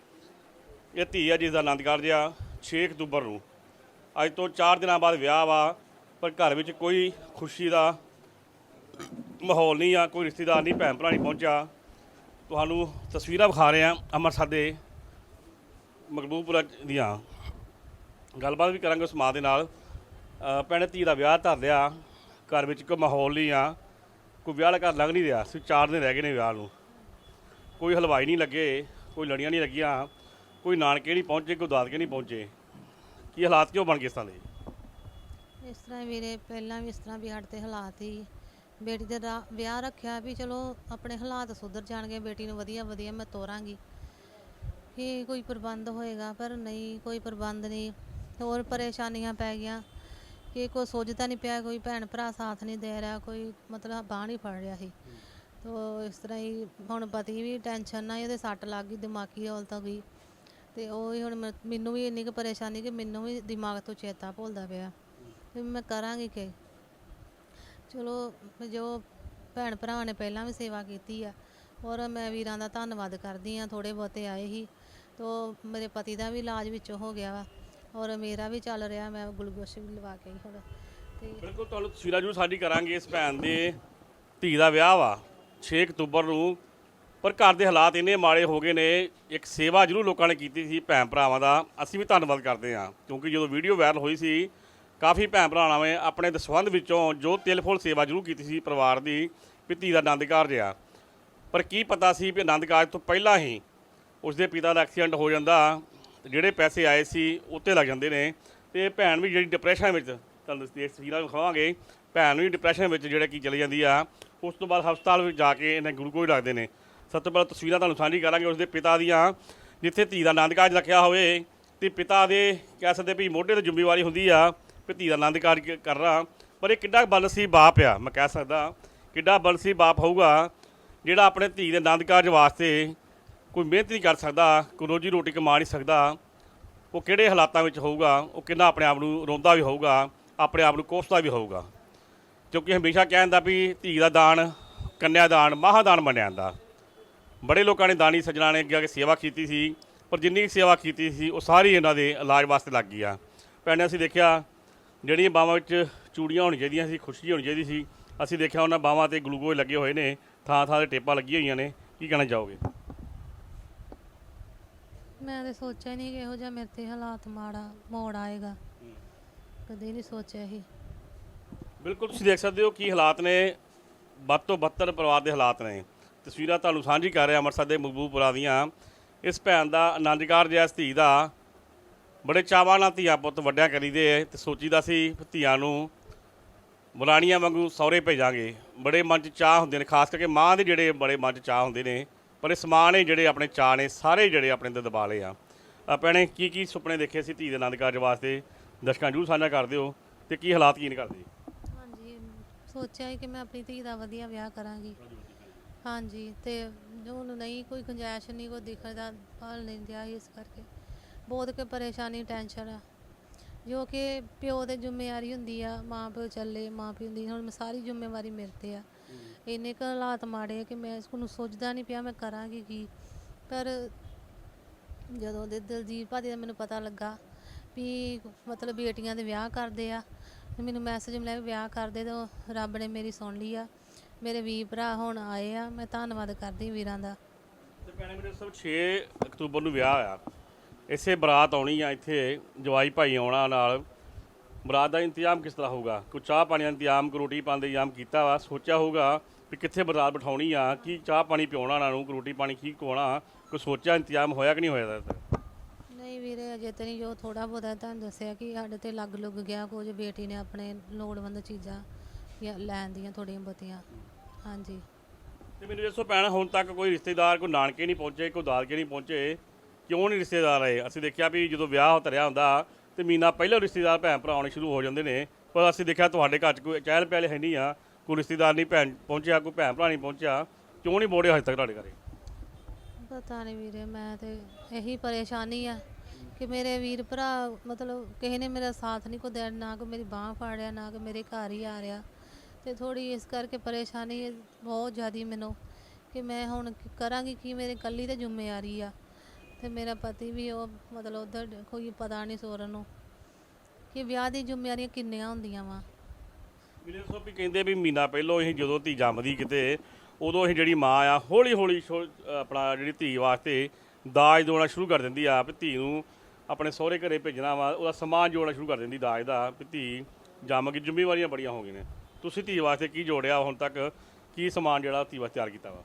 ਇਹ ਧੀ ਆ ਜਿਸ ਦਾ ਆਨੰਦ ਕਾਰਜ ਆ 6 ਅਕਤੂਬਰ ਨੂੰ। ਅੱਜ ਤੋਂ 4 ਦਿਨਾਂ ਬਾਅਦ ਵਿਆਹ ਵਾ, ਪਰ ਘਰ ਵਿੱਚ ਕੋਈ ਖੁਸ਼ੀ ਦਾ ਮਾਹੌਲ ਨਹੀਂ ਆ, ਕੋਈ ਰਿਸ਼ਤੇਦਾਰ ਨਹੀਂ ਭੈਣ ਭਰਾ ਨਹੀਂ ਪਹੁੰਚਿਆ। ਤੁਹਾਨੂੰ ਤਸਵੀਰਾਂ ਵਿਖਾ ਰਹੇ ਆ ਅੰਮ੍ਰਿਤਸਰ ਦੇ ਮਕਬੂਲਪੁਰਾ ਦੀਆਂ। ਗੱਲਬਾਤ ਵੀ ਕਰਾਂਗੇ ਉਸ ਮਾਂ ਦੇ ਨਾਲ। ਅ, ਭੈਣੇ ਧੀ ਦਾ ਵਿਆਹ ਧਰ ਲਿਆ ਘਰ ਵਿੱਚ ਕੋਈ ਮਾਹੌਲ ਨਹੀਂ ਆ ਕੋਈ ਵਿਆਹ ਵਾਲਾ ਘਰ ਲੱਗ ਨਹੀਂ ਰਿਹਾ ਸਿਰਫ ਚਾਰ ਦਿਨ ਰਹਿ ਗਏ ਨੇ ਵਿਆਹ ਨੂੰ। ਕੋਈ ਹਲਵਾਈ ਨਹੀਂ ਲੱਗੇ ਕੋਈ ਲੜੀਆਂ ਨਹੀਂ ਲੱਗੀਆਂ ਕੋਈ ਨਾਨਕੇ ਨਹੀਂ ਪਹੁੰਚੇ ਕੋਈ ਦਾਦਕੇ ਨਹੀਂ ਪਹੁੰਚੇ। ਕੀ ਹਾਲਾਤ ਕਿਉਂ ਬਣ ਗਏ ਇਸ ਤਰ੍ਹਾਂ ਦੇ? ਇਸ ਤਰ੍ਹਾਂ ਹੀ ਵੀਰੇ ਪਹਿਲਾਂ ਵੀ ਇਸ ਤਰ੍ਹਾਂ ਵੀ ਸਾਡੇ ਤੇ ਹਾਲਾਤ ਹੀ ਬੇਟੀ ਦੇ ਰਾ- ਵਿਆਹ ਰੱਖਿਆ ਵੀ ਚਲੋ ਆਪਣੇ ਹਾਲਾਤ ਸੁਧਰ ਜਾਣਗੇ ਬੇਟੀ ਨੂੰ ਵਧੀਆ ਵਧੀਆ ਮੈਂ ਤੋਰਾਂਗੀ। ਕਿ ਕੋਈ ਪ੍ਰਬੰਧ ਹੋਏਗਾ ਪਰ ਨਹੀਂ ਕੋਈ ਪ੍ਰਬੰਧ ਨਹੀਂ। ਹੋਰ ਪਰੇਸ਼ਾਨੀਆਂ ਪੈ ਗਈਆਂ। ਕਿ ਕੋਈ ਸੁੱਝਦਾ ਨਹੀਂ ਪਿਆ, ਕੋਈ ਭੈਣ ਭਰਾ ਸਾਥ ਨਹੀਂ ਦੇ ਰਿਹਾ, ਕੋਈ ਮਤਲਬ ਬਾਂਹ ਨਹੀਂ ਫੜ ਰਿਹਾ ਸੀ। ਤੋ ਇਸ ਤਰ੍ਹਾਂ ਹੀ ਹੁਣ ਪਤੀ ਵੀ ਟੈਨਸ਼ਨ ਨਾਲ ਹੀ, ਉਹਦੇ ਸੱਟ ਲੱਗ ਗਈ, ਦਿਮਾਗੀ ਹਾਲਤ ਹੋ ਗਈ। ਤੇ ਉਹ ਹੀ ਹੁਣ ਮੈਂ- ਮੈਨੂੰ ਵੀ ਇੰਨੀ ਕੁ ਪਰੇਸ਼ਾਨੀ ਕਿ ਮੈਨੂੰ ਵੀ ਦਿਮਾਗ ਤੋਂ ਚੇਤਾ ਭੁੱਲਦਾ ਪਿਆ। ਵੀ ਮੈਂ ਕਰਾਂਗੀ ਕਿ? ਚਲੋ, ਜੋ ਭੈਣ ਭਰਾਵਾਂ ਨੇ ਪਹਿਲਾਂ ਵੀ ਸੇਵਾ ਕੀਤੀ ਆ, ਔਰ ਮੈਂ ਵੀਰਾਂ ਦਾ ਧੰਨਵਾਦ ਕਰਦੀ ਆ ਥੋੜੇ ਬਹੁਤੇ ਆਏ ਹੀ ਤੋ ਮੇਰੇ ਪਤੀ ਦਾ ਵੀ ਇਲਾਜ ਵਿੱਚੋਂ ਹੋ ਗਿਆ ਵਾ। ਔਰ ਮੇਰਾ ਵੀ ਚੱਲ ਰਿਹਾ, ਮੈਂ ਗਲੂਕੋਸ਼ ਵੀ ਲਵਾ ਕੇ ਆਈ ਹੁਣ। ਤੇ ਬਿਲਕੁਲ, ਤੁਹਾਨੂੰ ਤਸਵੀਰਾਂ ਜਰੂਰ ਸਾਡੀ ਕਰਾਂਗੇ ਇਸ ਭੈਣ ਦੇ ਧੀ ਦਾ ਵਿਆਹ ਵਾ 6 ਅਕਤੂਬਰ ਨੂੰ। ਪਰ ਘਰ ਦੇ ਹਾਲਾਤ ਇੰਨੇ ਮਾੜੇ ਹੋ ਗਏ ਨੇ, ਇੱਕ ਸੇਵਾ ਜਰੂਰ ਲੋਕਾਂ ਨੇ ਕੀਤੀ ਸੀ ਭੈਣ ਭਰਾਵਾਂ ਦਾ। ਅਸੀਂ ਵੀ ਧੰਨਵਾਦ ਕਰਦੇ ਹਾਂ, ਕਿਉਂਕਿ ਜਦੋਂ ਵੀਡੀਓ ਵਾਇਰਲ ਹੋਈ ਸੀ, ਕਾਫੀ ਭੈਣ ਭਰਾਵਾਂ ਨੇ ਆਪਣੇ ਦਸਵੰਧ ਵਿੱਚੋਂ ਜੋ ਤਿਲ ਫੁੱਲ ਸੇਵਾ ਜਰੂਰ ਕੀਤੀ ਸੀ ਪਰਿਵਾਰ ਦੀ, ਵੀ ਧੀ ਦਾ ਆਨੰਦ ਕਾਰਜ ਆ। ਪਰ ਕੀ ਪਤਾ ਸੀ ਵੀ ਆਨੰਦ ਕਾਰਜ ਤੋਂ ਪਹਿਲਾਂ ਹੀ ਉਸਦੇ ਪਿਤਾ ਦਾ ਐਕਸੀਡੈਂਟ ਹੋ ਜਾਂਦਾ ਜਿਹੜੇ ਪੈਸੇ ਆਏ ਸੀ, ਉੱਤੇ ਲੱਗ ਜਾਂਦੇ ਨੇ। ਤੇ ਭੈਣ ਵੀ ਜਿਹੜੀ ਡਿਪਰੈਸ਼ਨ ਵਿੱਚ, ਤੁਹਾਨੂੰ ਇਸ ਤਸਵੀਰਾਂ ਵਿਖਾਵਾਂਗੇ। ਭੈਣ ਵੀ ਡਿਪਰੈਸ਼ਨ ਵਿੱਚ ਜਿਹੜਾ ਕੀ ਚਲੀ ਜਾਂਦੀ ਆ, ਉਸ ਤੋਂ ਬਾਅਦ ਹਸਪਤਾਲ ਵਿੱਚ ਜਾ ਕੇ ਇਹਨੇ ਗਲੂਕੋਜ਼ ਲੱਗਦੇ ਨੇ। ਸਭ ਤੋਂ ਪਹਿਲਾਂ ਤਸਵੀਰਾਂ ਤੁਹਾਨੂੰ ਸਾਂਝੀ ਕਰਾਂਗੇ, ਉਸਦੇ ਪਿਤਾ ਦੀਆਂ, ਜਿੱਥੇ ਧੀ ਦਾ ਆਨੰਦ ਕਾਰਜ ਰੱਖਿਆ ਹੋਵੇ। ਤੇ ਪਿਤਾ ਦੇ ਕਹਿ ਸਕਦੇ ਵੀ ਮੋਢੇ ਤੇ ਜ਼ਿੰਮੇਵਾਰੀ ਹੁੰਦੀ ਆ ਵੀ ਧੀ ਦਾ ਆਨੰਦ ਕਾਰਜ ਕਰ ਰਹਾ। ਪਰ ਇਹ ਕਿੱਡਾ ਬਲ ਸੀ ਬਾਪ ਆ, ਮੈਂ ਕਹਿ ਸਕਦਾ। ਕਿੱਡਾ ਬਲਸੀ ਬਾਪ ਹੋਊਗਾ, ਜਿਹੜਾ ਆਪਣੇ ਧੀ ਦੇ ਆਨੰਦ ਕਾਰਜ ਵਾਸਤੇ ਕੋਈ ਮਿਹਨਤ ਨਹੀਂ ਕਰ ਸਕਦਾ, ਕੋਈ ਰੋਜੀ ਰੋਟੀ ਕਮਾ ਨਹੀਂ ਸਕਦਾ, ਉਹ ਕਿਹੜੇ ਹਾਲਾਤਾਂ ਵਿੱਚ ਹੋਊਗਾ, ਉਹ ਕਿੰਨਾ ਆਪਣੇ ਆਪ ਨੂੰ ਰੋਂਦਾ ਵੀ ਹੋਊਗਾ, ਆਪਣੇ ਆਪ ਨੂੰ ਕੋਸਦਾ ਵੀ ਹੋਊਗਾ। ਕਿਉਂਕਿ ਹਮੇਸ਼ਾ ਕਹਿੰਦਾ ਵੀ ਧੀ ਦਾ ਦਾਨ, ਕੰਨਿਆ ਦਾਨ ਮਹਾਦਾਨ ਮੰਨਿਆ ਜਾਂਦਾ। ਬੜੇ ਲੋਕਾਂ ਨੇ ਦਾਨੀ ਸੱਜਣਾ ਨੇ ਅੱਗੇ ਆ ਕੇ ਸੇਵਾ ਕੀਤੀ ਸੀ, ਪਰ ਜਿੰਨੀ ਕੁ ਸੇਵਾ ਕੀਤੀ ਸੀ, ਉਹ ਸਾਰੀ ਇਹਨਾਂ ਦੇ ਇਲਾਜ ਵਾਸਤੇ ਲੱਗ ਗਈ ਆ। ਭੈਣੇ, ਅਸੀਂ ਦੇਖਿਆ ਜਿਹੜੀਆਂ ਬਾਹਾਂ ਵਿੱਚ ਚੂੜੀਆਂ ਹੋਣੀ ਚਾਹੀਦੀਆਂ ਸੀ ਖੁਸ਼ੀ ਹੋਣੀ ਚਾਹੀਦੀ ਸੀ, ਅਸੀਂ ਦੇਖਿਆ ਉਹਨਾਂ ਬਾਹਾਂ ਤੇ ਗਲੂਕੋਜ਼ ਲੱਗੇ ਹੋਏ ਨੇ ਥਾਂ ਥਾਂ ਤੇ ਟੇਪਾਂ ਲੱਗੀਆਂ ਹੋਈਆਂ ਨੇ, ਕੀ ਕਹਿਣਾ ਚਾਹੋਗੇ? ਮੈਂ ਤੇ ਸੋਚਿਆ ਨਹੀਂ ਕਿ ਇਹੋ ਜਿਹਾ ਮੇਰੇ ਤੇ ਹਾਲਾਤ ਮਾੜਾ ਮੋੜ ਆਏਗਾ। ਕਦੇ ਨਹੀਂ ਸੋਚਿਆ ਸੀ ਬਿਲਕੁਲ, ਤੁਸੀਂ ਦੇਖ ਸਕਦੇ ਹੋ ਕੀ ਹਾਲਾਤ ਨੇ। ਵੱਧ ਤੋਂ ਬੱਤਰ ਪਰਿਵਾਰ ਦੇ ਹਾਲਾਤ ਨੇ। ਤਸਵੀਰਾਂ ਤੁਹਾਨੂੰ ਸਾਂਝੀ ਕਰ ਰਿਹਾ ਅੰਮ੍ਰਿਤਸਰ ਦੇ ਮਕਬੂਲਪੁਰਾ ਦੀਆਂ। ਇਸ ਭੈਣ ਦਾ ਆਨੰਦ ਕਾਰਜ ਹੈ ਇਸ ਧੀ ਦਾ, ਬੜੇ ਚਾਵਾਂ ਨਾਲ ਧੀਆਂ ਪੁੱਤ ਵੱਡਿਆਂ ਕਰੀਦੇ ਐ ਤੇ ਸੋਚੀਦਾ ਸੀ ਧੀਆਂ ਨੂੰ ਬੁਲਾਣੀਆਂ ਵਾਂਗੂ ਸਹੁਰੇ ਭੇਜਾਂਗੇ। ਬੜੇ ਮਨ 'ਚ ਚਾਹ ਹੁੰਦੇ ਨੇ, ਖਾਸ ਕਰਕੇ ਮਾਂ ਦੇ ਜਿਹੜੇ ਬੜੇ ਮਨ 'ਚ ਚਾਹ ਹੁੰਦੇ ਨੇ। ਪਰ ਇਹ ਸਮਾਨ ਨੇ ਜਿਹੜੇ ਆਪਣੇ ਚਾਅ ਨੇ, ਸਾਰੇ ਜਿਹੜੇ ਆਪਣੇ ਤੇ ਦਬਾ ਲਏ ਆ। ਆਪਾਂ ਨੇ ਕੀ ਕੀ ਸੁਪਨੇ ਦੇਖੇ ਸੀ ਧੀ ਦੇ ਆਨੰਦ ਕਾਰਜ ਵਾਸਤੇ? ਦਰਸ਼ਕਾਂ ਜਰੂਰ ਸਾਂਝਾ ਕਰਦੇ ਹੋ ਤੇ ਕੀ ਹਾਲਾਤ ਕੀ ਨੇ ਕਰਦੇ ਹਾਂਜੀ, ਸੋਚਿਆ ਕਿ ਮੈਂ ਆਪਣੀ ਧੀ ਦਾ ਵਧੀਆ ਵਿਆਹ ਕਰਾਂਗੀ। ਹਾਂਜੀ, ਤੇ ਜੋ ਨਹੀਂ, ਕੋਈ ਗੁੰਜਾਇਸ਼ ਨਹੀਂ, ਕੋਈ ਦਿਖਦਾ ਹਾਲ ਨਹੀਂ ਦਿਆ ਇਸ ਕਰਕੇ। ਬਹੁਤ ਕਿ ਪਰੇਸ਼ਾਨੀ, ਟੈਨਸ਼ਨ ਆ। ਜੋ ਕਿ ਪਿਓ ਦੇ ਜ਼ਿੰਮੇਵਾਰੀ ਹੁੰਦੀ ਆ, ਮਾਂ ਪਿਓ ਚੱਲੇ, ਮਾਂ ਪਿਓ ਦੀ ਹੁਣ ਸਾਰੀ ਜ਼ਿੰਮੇਵਾਰੀ ਮੇਰੇ ਤੇ ਆ। ਇੰਨੇ ਕੁ ਹਾਲਾਤ ਮਾੜੇ ਕਿ ਮੈਂ ਇਸ ਨੂੰ ਸੋਚਦਾ ਨਹੀਂ ਪਿਆ ਮੈਂ ਕਰਾਂਗੀ ਕੀ। ਪਰ ਜਦੋਂ ਦੇ ਦਲਜੀਤ ਭਾਜੀ ਦਾ ਮੈਨੂੰ ਪਤਾ ਲੱਗਾ ਵੀ ਮਤਲਬ ਬੇਟੀਆਂ ਦੇ ਵਿਆਹ ਕਰਦੇ ਆ ਮੈਨੂੰ ਮੈਸੇਜ ਮਿਲਿਆ ਵੀ ਵਿਆਹ ਕਰਦੇ ਤਾਂ ਰੱਬ ਨੇ ਮੇਰੀ ਸੁਣ ਲਈ ਆ। ਮੇਰੇ ਵੀਰ ਭਰਾ ਹੁਣ ਆਏ ਆ, ਮੈਂ ਧੰਨਵਾਦ ਕਰਦੀ ਵੀਰਾਂ ਦਾ। ਤੇ ਭੈਣੇ ਮੇਰੇ ਸਭ 6 ਅਕਤੂਬਰ ਨੂੰ ਵਿਆਹ ਆ। ਇਸੇ ਬਰਾਤ ਆਉਣੀ ਆ, ਇੱਥੇ ਜਵਾਈ ਭਾਈ ਆਉਣਾ ਨਾਲ। ਬਰਾਤ ਦਾ ਇੰਤਜ਼ਾਮ ਕਿਸ ਤਰ੍ਹਾਂ ਹੋਊਗਾ? ਕੋਈ ਚਾਹ ਪਾਣੀ ਦਾ ਇੰਤਜ਼ਾਮ, ਕੋਈ ਰੋਟੀ ਪਾਣੀ ਦਾ ਇੰਤਜ਼ਾਮ ਕੀਤਾ ਵਾ, ਸੋਚਿਆ ਹੋਊਗਾ ਵੀ ਕਿੱਥੇ ਬਰਾਤ ਬਿਠਾਉਣੀ ਆ ਕੀ ਚਾਹ ਪਾਣੀ ਪਿਉਣਾ ਉਹਨਾਂ ਨੂੰ ਰੋਟੀ ਪਾਣੀ ਕੀ ਖਵਾਉਣਾ ਕੋਈ ਸੋਚਿਆ ਇੰਤਜ਼ਾਮ ਹੋਇਆ ਕਿ ਨਹੀਂ ਹੋਇਆ ਇਹਦਾ? ਨਹੀਂ ਵੀਰੇ ਅਜੇ ਤੇ ਨਹੀਂ ਜੋ ਥੋੜਾ ਬਹੁਤਾ ਤੁਹਾਨੂੰ ਦੱਸਿਆ ਕਿ ਸਾਡੇ ਤੇ ਲੱਗ ਲੁੱਗ ਗਿਆ ਕੁਝ ਬੇਟੀ ਨੇ ਆਪਣੇ ਲੋੜਵੰਦ ਚੀਜ਼ਾਂ ਜਾਂ ਲੈਣ ਦੀਆਂ ਥੋੜੀਆਂ ਬਹੁਤੀਆਂ। ਹਾਂਜੀ। ਤੇ ਮੈਨੂੰ ਦੱਸੋ ਭੈਣ ਹੁਣ ਤੱਕ ਕੋਈ ਰਿਸ਼ਤੇਦਾਰ ਕੋਈ ਨਾਨਕੇ ਨਹੀਂ ਪਹੁੰਚੇ ਕੋਈ ਦਾਦਕੇ ਨਹੀਂ ਪਹੁੰਚੇ ਕਿਉਂ ਨਹੀਂ ਰਿਸ਼ਤੇਦਾਰ ਆਏ? ਅਸੀਂ ਦੇਖਿਆ ਵੀ ਜਦੋਂ ਵਿਆਹ ਧਰਿਆ ਹੁੰਦਾ ਤੇ ਮਹੀਨਾ ਪਹਿਲਾਂ ਰਿਸ਼ਤੇਦਾਰ ਭੈਣ ਭਰਾ ਆਉਣੇ ਸ਼ੁਰੂ ਹੋ ਜਾਂਦੇ ਨੇ ਪਰ ਅਸੀਂ ਦੇਖਿਆ ਤੁਹਾਡੇ ਘਰ 'ਚ ਕੋਈ ਚਹਿਲ ਪਹਿਲੇ ਹੈ ਨਹੀਂ ਆ ਕੋਈ ਰਿਸ਼ਤੇਦਾਰ ਨਹੀਂ ਭੈਣ ਪਹੁੰਚਿਆ, ਕੋਈ ਭੈਣ ਭਰਾ ਨਹੀਂ ਪਹੁੰਚਿਆ, ਕਿਉਂ ਨਹੀਂ ਮੋੜੇ ਹਜੇ ਤੱਕ ਤੁਹਾਡੇ ਘਰੇ? ਪਤਾ ਨਹੀਂ ਵੀਰੇ, ਮੈਂ ਤੇ ਇਹੀ ਪਰੇਸ਼ਾਨੀ ਆ ਕਿ ਮੇਰੇ ਵੀਰ ਭਰਾ ਮਤਲਬ ਕਿਸੇ ਨੇ ਮੇਰਾ ਸਾਥ ਨਹੀਂ ਕੋ ਦੇਣ, ਨਾ ਕੋਈ ਮੇਰੀ ਬਾਹ ਫਾੜਿਆ, ਨਾ ਕਿ ਮੇਰੇ ਘਰ ਹੀ ਆ ਰਿਹਾ। ਤੇ ਥੋੜੀ ਇਸ ਕਰਕੇ ਪਰੇਸ਼ਾਨੀ ਬਹੁਤ ਜ਼ਿਆਦੀ ਮੈਨੂੰ ਕਿ ਮੈਂ ਹੁਣ ਕਰਾਂਗੀ, ਕੀ ਮੇਰੇ ਕੱਲੀ ਤੇ ਜ਼ਿੰਮੇਵਾਰੀ ਆ। ਤੇ ਮੇਰਾ ਪਤੀ ਵੀ ਉਹ ਮਤਲਬ ਉਧਰ ਕੋਈ ਪਤਾ ਨਹੀਂ ਸੋਰਨ ਨੂੰ ਕਿ ਵਿਆਹ ਦੀ ਜ਼ਿੰਮੇਵਾਰੀਆਂ ਕਿੰਨੀਆਂ ਹੁੰਦੀਆਂ ਵਾ। ਮੇਰੇ ਸੋ ਵੀ ਕਹਿੰਦੇ ਵੀ ਮਹੀਨਾ ਪਹਿਲੋਂ ਅਸੀਂ ਜਦੋਂ ਧੀ ਜੰਮਦੀ ਕਿਤੇ, ਉਦੋਂ ਅਸੀਂ ਜਿਹੜੀ ਮਾਂ ਆ ਹੌਲੀ ਹੌਲੀ ਆਪਣਾ ਜਿਹੜੀ ਧੀ ਵਾਸਤੇ ਦਾਜ ਦੇਣਾ ਸ਼ੁਰੂ ਕਰ ਦਿੰਦੀ ਆ, ਵੀ ਧੀ ਨੂੰ ਆਪਣੇ ਸਹੁਰੇ ਘਰੇ ਭੇਜਣਾ ਵਾ, ਉਹਦਾ ਸਮਾਨ ਜੋੜਨਾ ਸ਼ੁਰੂ ਕਰ ਦਿੰਦੀ ਦਾਜ ਦਾ, ਵੀ ਧੀ ਜੰਮ ਕੇ ਜ਼ਿੰਮੇਵਾਰੀਆਂ ਬੜੀਆਂ ਹੋ ਗਈਆਂ ਨੇ। ਤੁਸੀਂ ਧੀ ਵਾਸਤੇ ਕੀ ਜੋੜਿਆ ਹੁਣ ਤੱਕ? ਕੀ ਸਮਾਨ ਜਿਹੜਾ ਧੀ ਵਾਸਤੇ ਤਿਆਰ ਕੀਤਾ ਵਾ?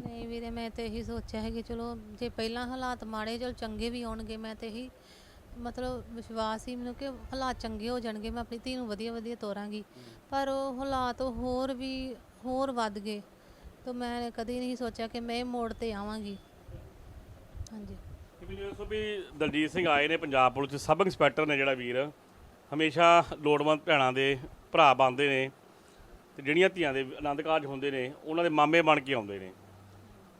ਨਹੀਂ ਵੀਰੇ, ਮੈਂ ਤੇ ਇਹੀ ਸੋਚਿਆ ਹੈ ਕਿ ਚਲੋ, ਜੇ ਪਹਿਲਾਂ ਹਾਲਾਤ ਮਾੜੇ, ਚਲ ਚੰਗੇ ਵੀ ਆਉਣਗੇ ਮੈਂ ਤੇ ਇਹੀ ਮਤਲਬ ਵਿਸ਼ਵਾਸ ਸੀ ਮੈਨੂੰ ਕਿ ਹਾਲਾਤ ਚੰਗੇ ਹੋ ਜਾਣਗੇ, ਮੈਂ ਆਪਣੀ ਧੀ ਨੂੰ ਵਧੀਆ ਵਧੀਆ ਤੋਰਾਂਗੀ। ਪਰ ਉਹ ਹਾਲਾਤ ਹੋਰ ਵੀ, ਹੋਰ ਵੱਧ ਗਏ। ਤਾਂ ਮੈਂ ਕਦੀ ਨਹੀਂ ਸੋਚਿਆ ਕਿ ਮੈਂ ਇਹ ਮੋੜ ਤੇ ਆਵਾਂਗੀ। ਹਾਂਜੀ। ਕਿ ਦੱਸੋ ਵੀ ਦਲਜੀਤ ਸਿੰਘ ਆਏ ਨੇ ਪੰਜਾਬ ਪੁਲਿਸ ਦੇ ਸਬ ਇੰਸਪੈਕਟਰ ਨੇ ਜਿਹੜਾ ਵੀਰ, ਹਮੇਸ਼ਾ ਲੋੜਵੰਦ ਭੈਣਾਂ ਦੇ ਭਰਾ ਬਣਦੇ ਨੇ ਤੇ ਜਿਹੜੀਆਂ ਧੀਆਂ ਦੇ ਆਨੰਦ ਕਾਰਜ ਹੁੰਦੇ ਨੇ, ਉਹਨਾਂ ਦੇ ਮਾਮੇ ਬਣ ਕੇ ਆਉਂਦੇ ਨੇ।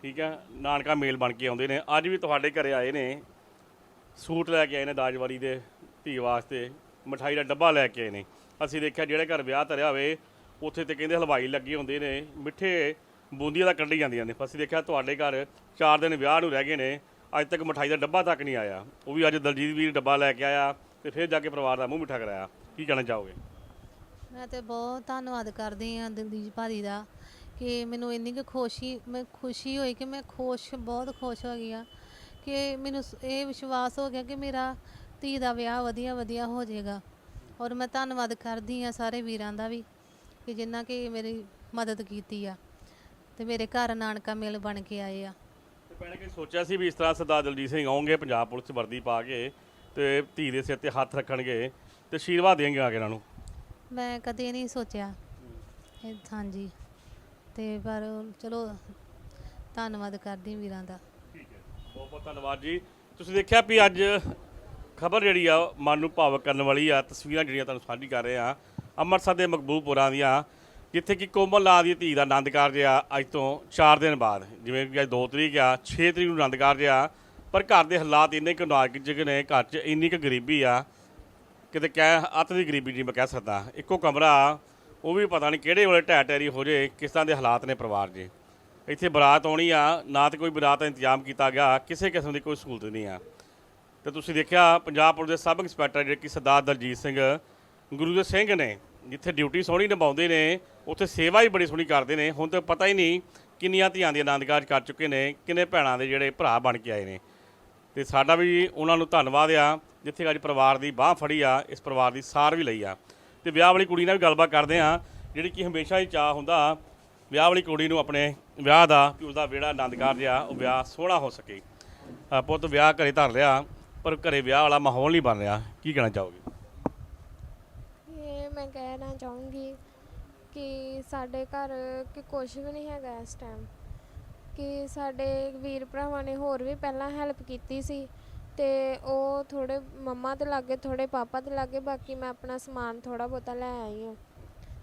ਠੀਕ ਹੈ? ਨਾਨਕਾ ਮੇਲ ਬਣ ਕੇ ਆਉਂਦੇ ਨੇ। ਅੱਜ ਵੀ ਤੁਹਾਡੇ ਘਰੇ ਆਏ ਨੇ। ਸੂਟ ਲੈ ਕੇ ਆਏ ਨੇ ਦਾਜਵਾਰੀ ਦੇ ਧੀ ਵਾਸਤੇ ਮਠਾਈ ਦਾ ਡੱਬਾ ਲੈ ਕੇ ਆਏ ਨੇ। ਅਸੀਂ ਦੇਖਿਆ ਜਿਹੜੇ ਘਰ ਵਿਆਹ ਧਰਿਆ ਹੋਵੇ ਉੱਥੇ ਤੇ ਕਹਿੰਦੇ ਹਲਵਾਈ ਲੱਗੇ ਹੁੰਦੇ ਨੇ, ਮਿੱਠੇ ਬੂੰਦੀਆਂ ਦਾ ਕੱਢੀ ਜਾਂਦੀਆਂ ਨੇ। ਅਸੀਂ ਦੇਖਿਆ ਤੁਹਾਡੇ ਘਰ 4 ਦਿਨ ਵਿਆਹ ਨੂੰ ਰਹਿ ਗਏ ਨੇ, ਅੱਜ ਤੱਕ ਮਠਾਈ ਦਾ ਡੱਬਾ ਤੱਕ ਨਹੀਂ ਆਇਆ। ਉਹ ਵੀ ਅੱਜ ਦਲਜੀਤ ਵੀਰ ਡੱਬਾ ਲੈ ਕੇ ਆਇਆ ਤੇ ਫਿਰ ਜਾ ਕੇ ਪਰਿਵਾਰ ਦਾ ਮੂੰਹ ਮਿੱਠਾ ਕਰਾਇਆ। ਕੀ ਕਹਿਣਾ ਚਾਹੋਗੇ? ਮੈਂ ਤੇ ਬਹੁਤ ਧੰਨਵਾਦ ਕਰਦੀ ਹਾਂ ਦਿਲਦੀਪ ਭਾਜੀ ਦਾ ਕਿ ਮੈਨੂੰ ਇੰਨੀ ਕੁ ਖੁਸ਼ੀ, ਮੈਂ ਖੁਸ਼ੀ ਹੋਈ ਕਿ ਮੈਂ ਖੁਸ਼, ਬਹੁਤ ਖੁਸ਼ ਹੋ ਗਈ ਹਾਂ। ਕਿ ਮੈਨੂੰ ਸ- ਇਹ ਵਿਸ਼ਵਾਸ ਹੋ ਗਿਆ ਕਿ ਮੇਰਾ ਧੀ ਦਾ ਵਿਆਹ ਵਧੀਆ ਵਧੀਆ ਹੋ ਜਾਏਗਾ। ਔਰ ਮੈਂ ਧੰਨਵਾਦ ਕਰਦੀ ਹਾਂ ਸਾਰੇ ਵੀਰਾਂ ਦਾ ਵੀ ਕਿ ਜਿਨ੍ਹਾਂ ਕਿ ਮੇਰੀ ਮਦਦ ਕੀਤੀ ਆ ਤੇ ਮੇਰੇ ਘਰ ਨਾਨਕਾ ਮੇਲ ਬਣ ਕੇ ਆਏ ਆ। ਤੇ ਭੈਣੇ ਕਿ ਸੋਚਿਆ ਸੀ ਵੀ ਇਸ ਤਰ੍ਹਾਂ ਸਰਦਾਰ ਦਲਜੀਤ ਸਿੰਘ ਆਉਣਗੇ ਪੰਜਾਬ ਪੁਲਿਸ 'ਚ ਵਰਦੀ ਪਾ ਕੇ ਤੇ ਧੀ ਦੇ ਸਿਰ ਤੇ ਹੱਥ ਰੱਖਣਗੇ ਤੇ ਆਸ਼ੀਰਵਾਦ ਦੇਣਗੇ ਆ ਕੇ ਇਹਨਾਂ ਨੂੰ? ਮੈਂ ਕਦੇ ਨਹੀਂ ਸੋਚਿਆ। ਇਹ ਹਾਂਜੀ। ਤੇ ਪਰ ਚਲੋ ਧੰਨਵਾਦ ਕਰਦੀ ਵੀਰਾਂ ਦਾ। ਬਹੁਤ ਬਹੁਤ ਧੰਨਵਾਦ ਜੀ। ਤੁਸੀਂ ਦੇਖਿਆ ਵੀ ਅੱਜ ਖਬਰ ਜਿਹੜੀ ਆ, ਮਨ ਨੂੰ ਭਾਵਕ ਕਰਨ ਵਾਲੀ ਆ, ਤਸਵੀਰਾਂ ਜਿਹੜੀਆਂ ਤੁਹਾਨੂੰ ਸਾਂਝੀ ਕਰ ਰਹੇ ਆ, ਅੰਮ੍ਰਿਤਸਰ ਦੇ ਮਕਬੂਲਪੁਰਾਂ ਦੀਆਂ, ਜਿੱਥੇ ਕਿ ਕੋਮਲ ਲਾ ਦੀ ਧੀ ਦਾ ਆਨੰਦ ਕਾਰਜ ਆ, ਅੱਜ ਤੋਂ 4 ਦਿਨ ਬਾਅਦ, ਜਿਵੇਂ ਕਿ ਅੱਜ 2 ਤਰੀਕ ਆ 6 ਤਰੀਕ ਨੂੰ ਆਨੰਦ ਕਾਰਜ ਆ, ਪਰ ਘਰ ਦੇ ਹਾਲਾਤ ਇੰਨੇ ਕੁ ਨਾਜ਼ੁਕ ਨੇ, ਘਰ 'ਚ ਇੰਨੀ ਕੁ ਗਰੀਬੀ ਆ, ਕਿਤੇ ਕਹਿ ਅੱਤ ਦੀ ਗਰੀਬੀ ਜੀ ਮੈਂ ਕਹਿ ਸਕਦਾ। ਇੱਕੋ ਕਮਰਾ, ਉਹ ਵੀ ਪਤਾ ਨਹੀਂ ਕਿਹੜੇ ਵੇਲੇ ਢਹਿ ਢੇਰੀ ਹੋ ਜੇ, ਕਿਸ ਤਰ੍ਹਾਂ ਦੇ ਹਾਲਾਤ ਨੇ ਪਰਿਵਾਰ ਦੇ। ਇੱਥੇ ਬਰਾਤ ਆਉਣੀ ਆ, ਨਾ ਤੇ ਕੋਈ ਬਰਾਤ ਦਾ ਇੰਤਜ਼ਾਮ ਕੀਤਾ ਗਿਆ, ਕਿਸੇ ਕਿਸਮ ਦੀ ਕੋਈ ਸਹੂਲਤ ਨਹੀਂ ਆ। ਤੇ ਤੁਸੀਂ ਦੇਖਿਆ, ਪੰਜਾਬ ਪੁਲਿਸ ਦੇ ਸਬ ਇੰਸਪੈਕਟਰ ਜਿਹੜੇ ਕਿ ਸਰਦਾਰ ਦਲਜੀਤ ਸਿੰਘ, ਗੁਰੂ ਦੇ ਸਿੰਘ ਨੇ, ਜਿੱਥੇ ਡਿਊਟੀ ਸੋਹਣੀ ਨਿਭਾਉਂਦੇ ਨੇ, ਉੱਥੇ ਸੇਵਾ ਹੀ ਬੜੀ ਸੋਹਣੀ ਕਰਦੇ ਨੇ, ਹੁਣ ਤਾਂ ਪਤਾ ਹੀ ਨਹੀਂ ਕਿੰਨੀਆਂ ਧੀਆਂ ਦੇ ਆਨੰਦ ਕਾਰਜ ਕਰ ਚੁੱਕੇ ਨੇ, ਕਿੰਨੇ ਭੈਣਾਂ ਦੇ ਜਿਹੜੇ ਭਰਾ ਬਣ ਕੇ ਆਏ ਨੇ। ਤੇ ਸਾਡਾ ਵੀ ਉਹਨਾਂ ਨੂੰ ਧੰਨਵਾਦ ਆ, ਜਿੱਥੇ ਅੱਜ ਪਰਿਵਾਰ ਦੀ ਬਾਹ ਫੜੀ ਆ, ਇਸ ਪਰਿਵਾਰ ਦੀ ਸਾਰ ਵੀ ਲਈ ਆ। ਤੇ ਵਿਆਹ ਵਾਲੀ ਕੁੜੀ ਨਾਲ ਵੀ ਗੱਲਬਾਤ ਕਰਦੇ ਆ, ਜਿਹੜੀ ਕਿ ਹਮੇਸ਼ਾ ਹੀ ਚਾਹ ਹੁੰਦਾ ਵਿਆਹ ਵਾਲੀ ਕੁੜੀ ਨੂੰ ਆਪਣੇ ਵਿਆਹ ਦਾ ਕਿ ਉਸਦਾ ਵਿਹੜਾ ਆਨੰਦ ਕਾਰਜ ਉਹ ਵਿਆਹ ਸੋਹਣਾ ਹੋ ਸਕੇ। ਅ, ਪੁੱਤ ਵਿਆਹ ਘਰੇ ਧਰ ਲਿਆ ਪਰ ਘਰੇ ਵਿਆਹ ਵਾਲਾ ਮਾਹੌਲ ਨਹੀਂ ਬਣ ਰਿਹਾ। ਕੀ ਕਹਿਣਾ ਚਾਹੋਗੇ? ਇਹ ਮੈਂ ਕਹਿਣਾ ਚਾਹੂੰਗੀ ਕਿ ਸਾਡੇ ਘਰ ਕਿ ਕੁਝ ਵੀ ਨਹੀਂ ਹੈਗਾ ਇਸ ਟਾਈਮ ਕਿ ਸਾਡੇ ਵੀਰ ਭਰਾਵਾਂ ਨੇ ਹੋਰ ਵੀ ਪਹਿਲਾਂ ਹੈਲਪ ਕੀਤੀ ਸੀ ਤੇ ਉਹ ਥੋੜੇ ਮੰਮਾ ਤੇ ਲਾਗੇ ਥੋੜੇ ਪਾਪਾ ਤੇ ਲਾਗੇ ਬਾਕੀ ਮੈਂ ਆਪਣਾ ਸਮਾਨ ਥੋੜਾ ਬਹੁਤਾ ਲੈ ਆਈ ਹਾਂ।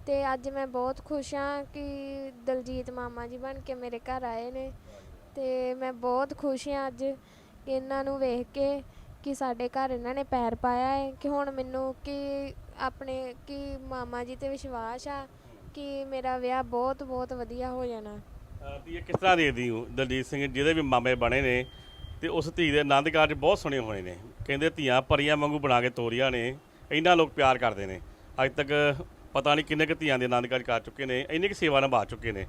ਅਤੇ ਅੱਜ ਮੈਂ ਬਹੁਤ ਖੁਸ਼ ਹਾਂ ਕਿ ਦਲਜੀਤ ਮਾਮਾ ਜੀ ਬਣ ਕੇ ਮੇਰੇ ਘਰ ਆਏ ਨੇ ਅਤੇ ਮੈਂ ਬਹੁਤ ਖੁਸ਼ ਹਾਂ ਅੱਜ ਇਹਨਾਂ ਨੂੰ ਵੇਖ ਕੇ ਕਿ ਸਾਡੇ ਘਰ ਇਹਨਾਂ ਨੇ ਪੈਰ ਪਾਇਆ ਹੈ, ਕਿ ਹੁਣ ਮੈਨੂੰ ਕਿ ਆਪਣੇ, ਕਿ ਮਾਮਾ ਜੀ ਤੇ ਵਿਸ਼ਵਾਸ ਆ ਕਿ ਮੇਰਾ ਵਿਆਹ ਬਹੁਤ ਬਹੁਤ ਵਧੀਆ ਹੋ ਜਾਣਾ। ਧੀ ਕਿਸ ਤਰ੍ਹਾਂ ਦੇਖਦੀ ਹੋ ਦਲਜੀਤ ਸਿੰਘ ਜਿਹਦੇ ਵੀ ਮਾਮੇ ਬਣੇ ਨੇ ਤੇ ਉਸ ਧੀ ਦੇ ਆਨੰਦ ਕਾਰਜ ਬਹੁਤ ਸੋਹਣੇ ਹੋਏ ਨੇ? ਕਹਿੰਦੇ ਧੀਆਂ ਪਰੀਆਂ ਵਾਂਗੂ ਬਣਾ ਕੇ ਤੋਰੀਆਂ ਨੇ, ਇੰਨਾ ਲੋਕ ਪਿਆਰ ਕਰਦੇ ਨੇ। ਅੱਜ ਤੱਕ ਪਤਾ ਨਹੀਂ ਕਿੰਨੇ ਕੁ ਧੀਆਂ ਦੇ ਆਨੰਦ ਕਾਰਜ ਕਰ ਚੁੱਕੇ ਨੇ ਇੰਨੀ ਕੁ ਸੇਵਾ ਨਿਭਾ ਚੁੱਕੇ ਨੇ।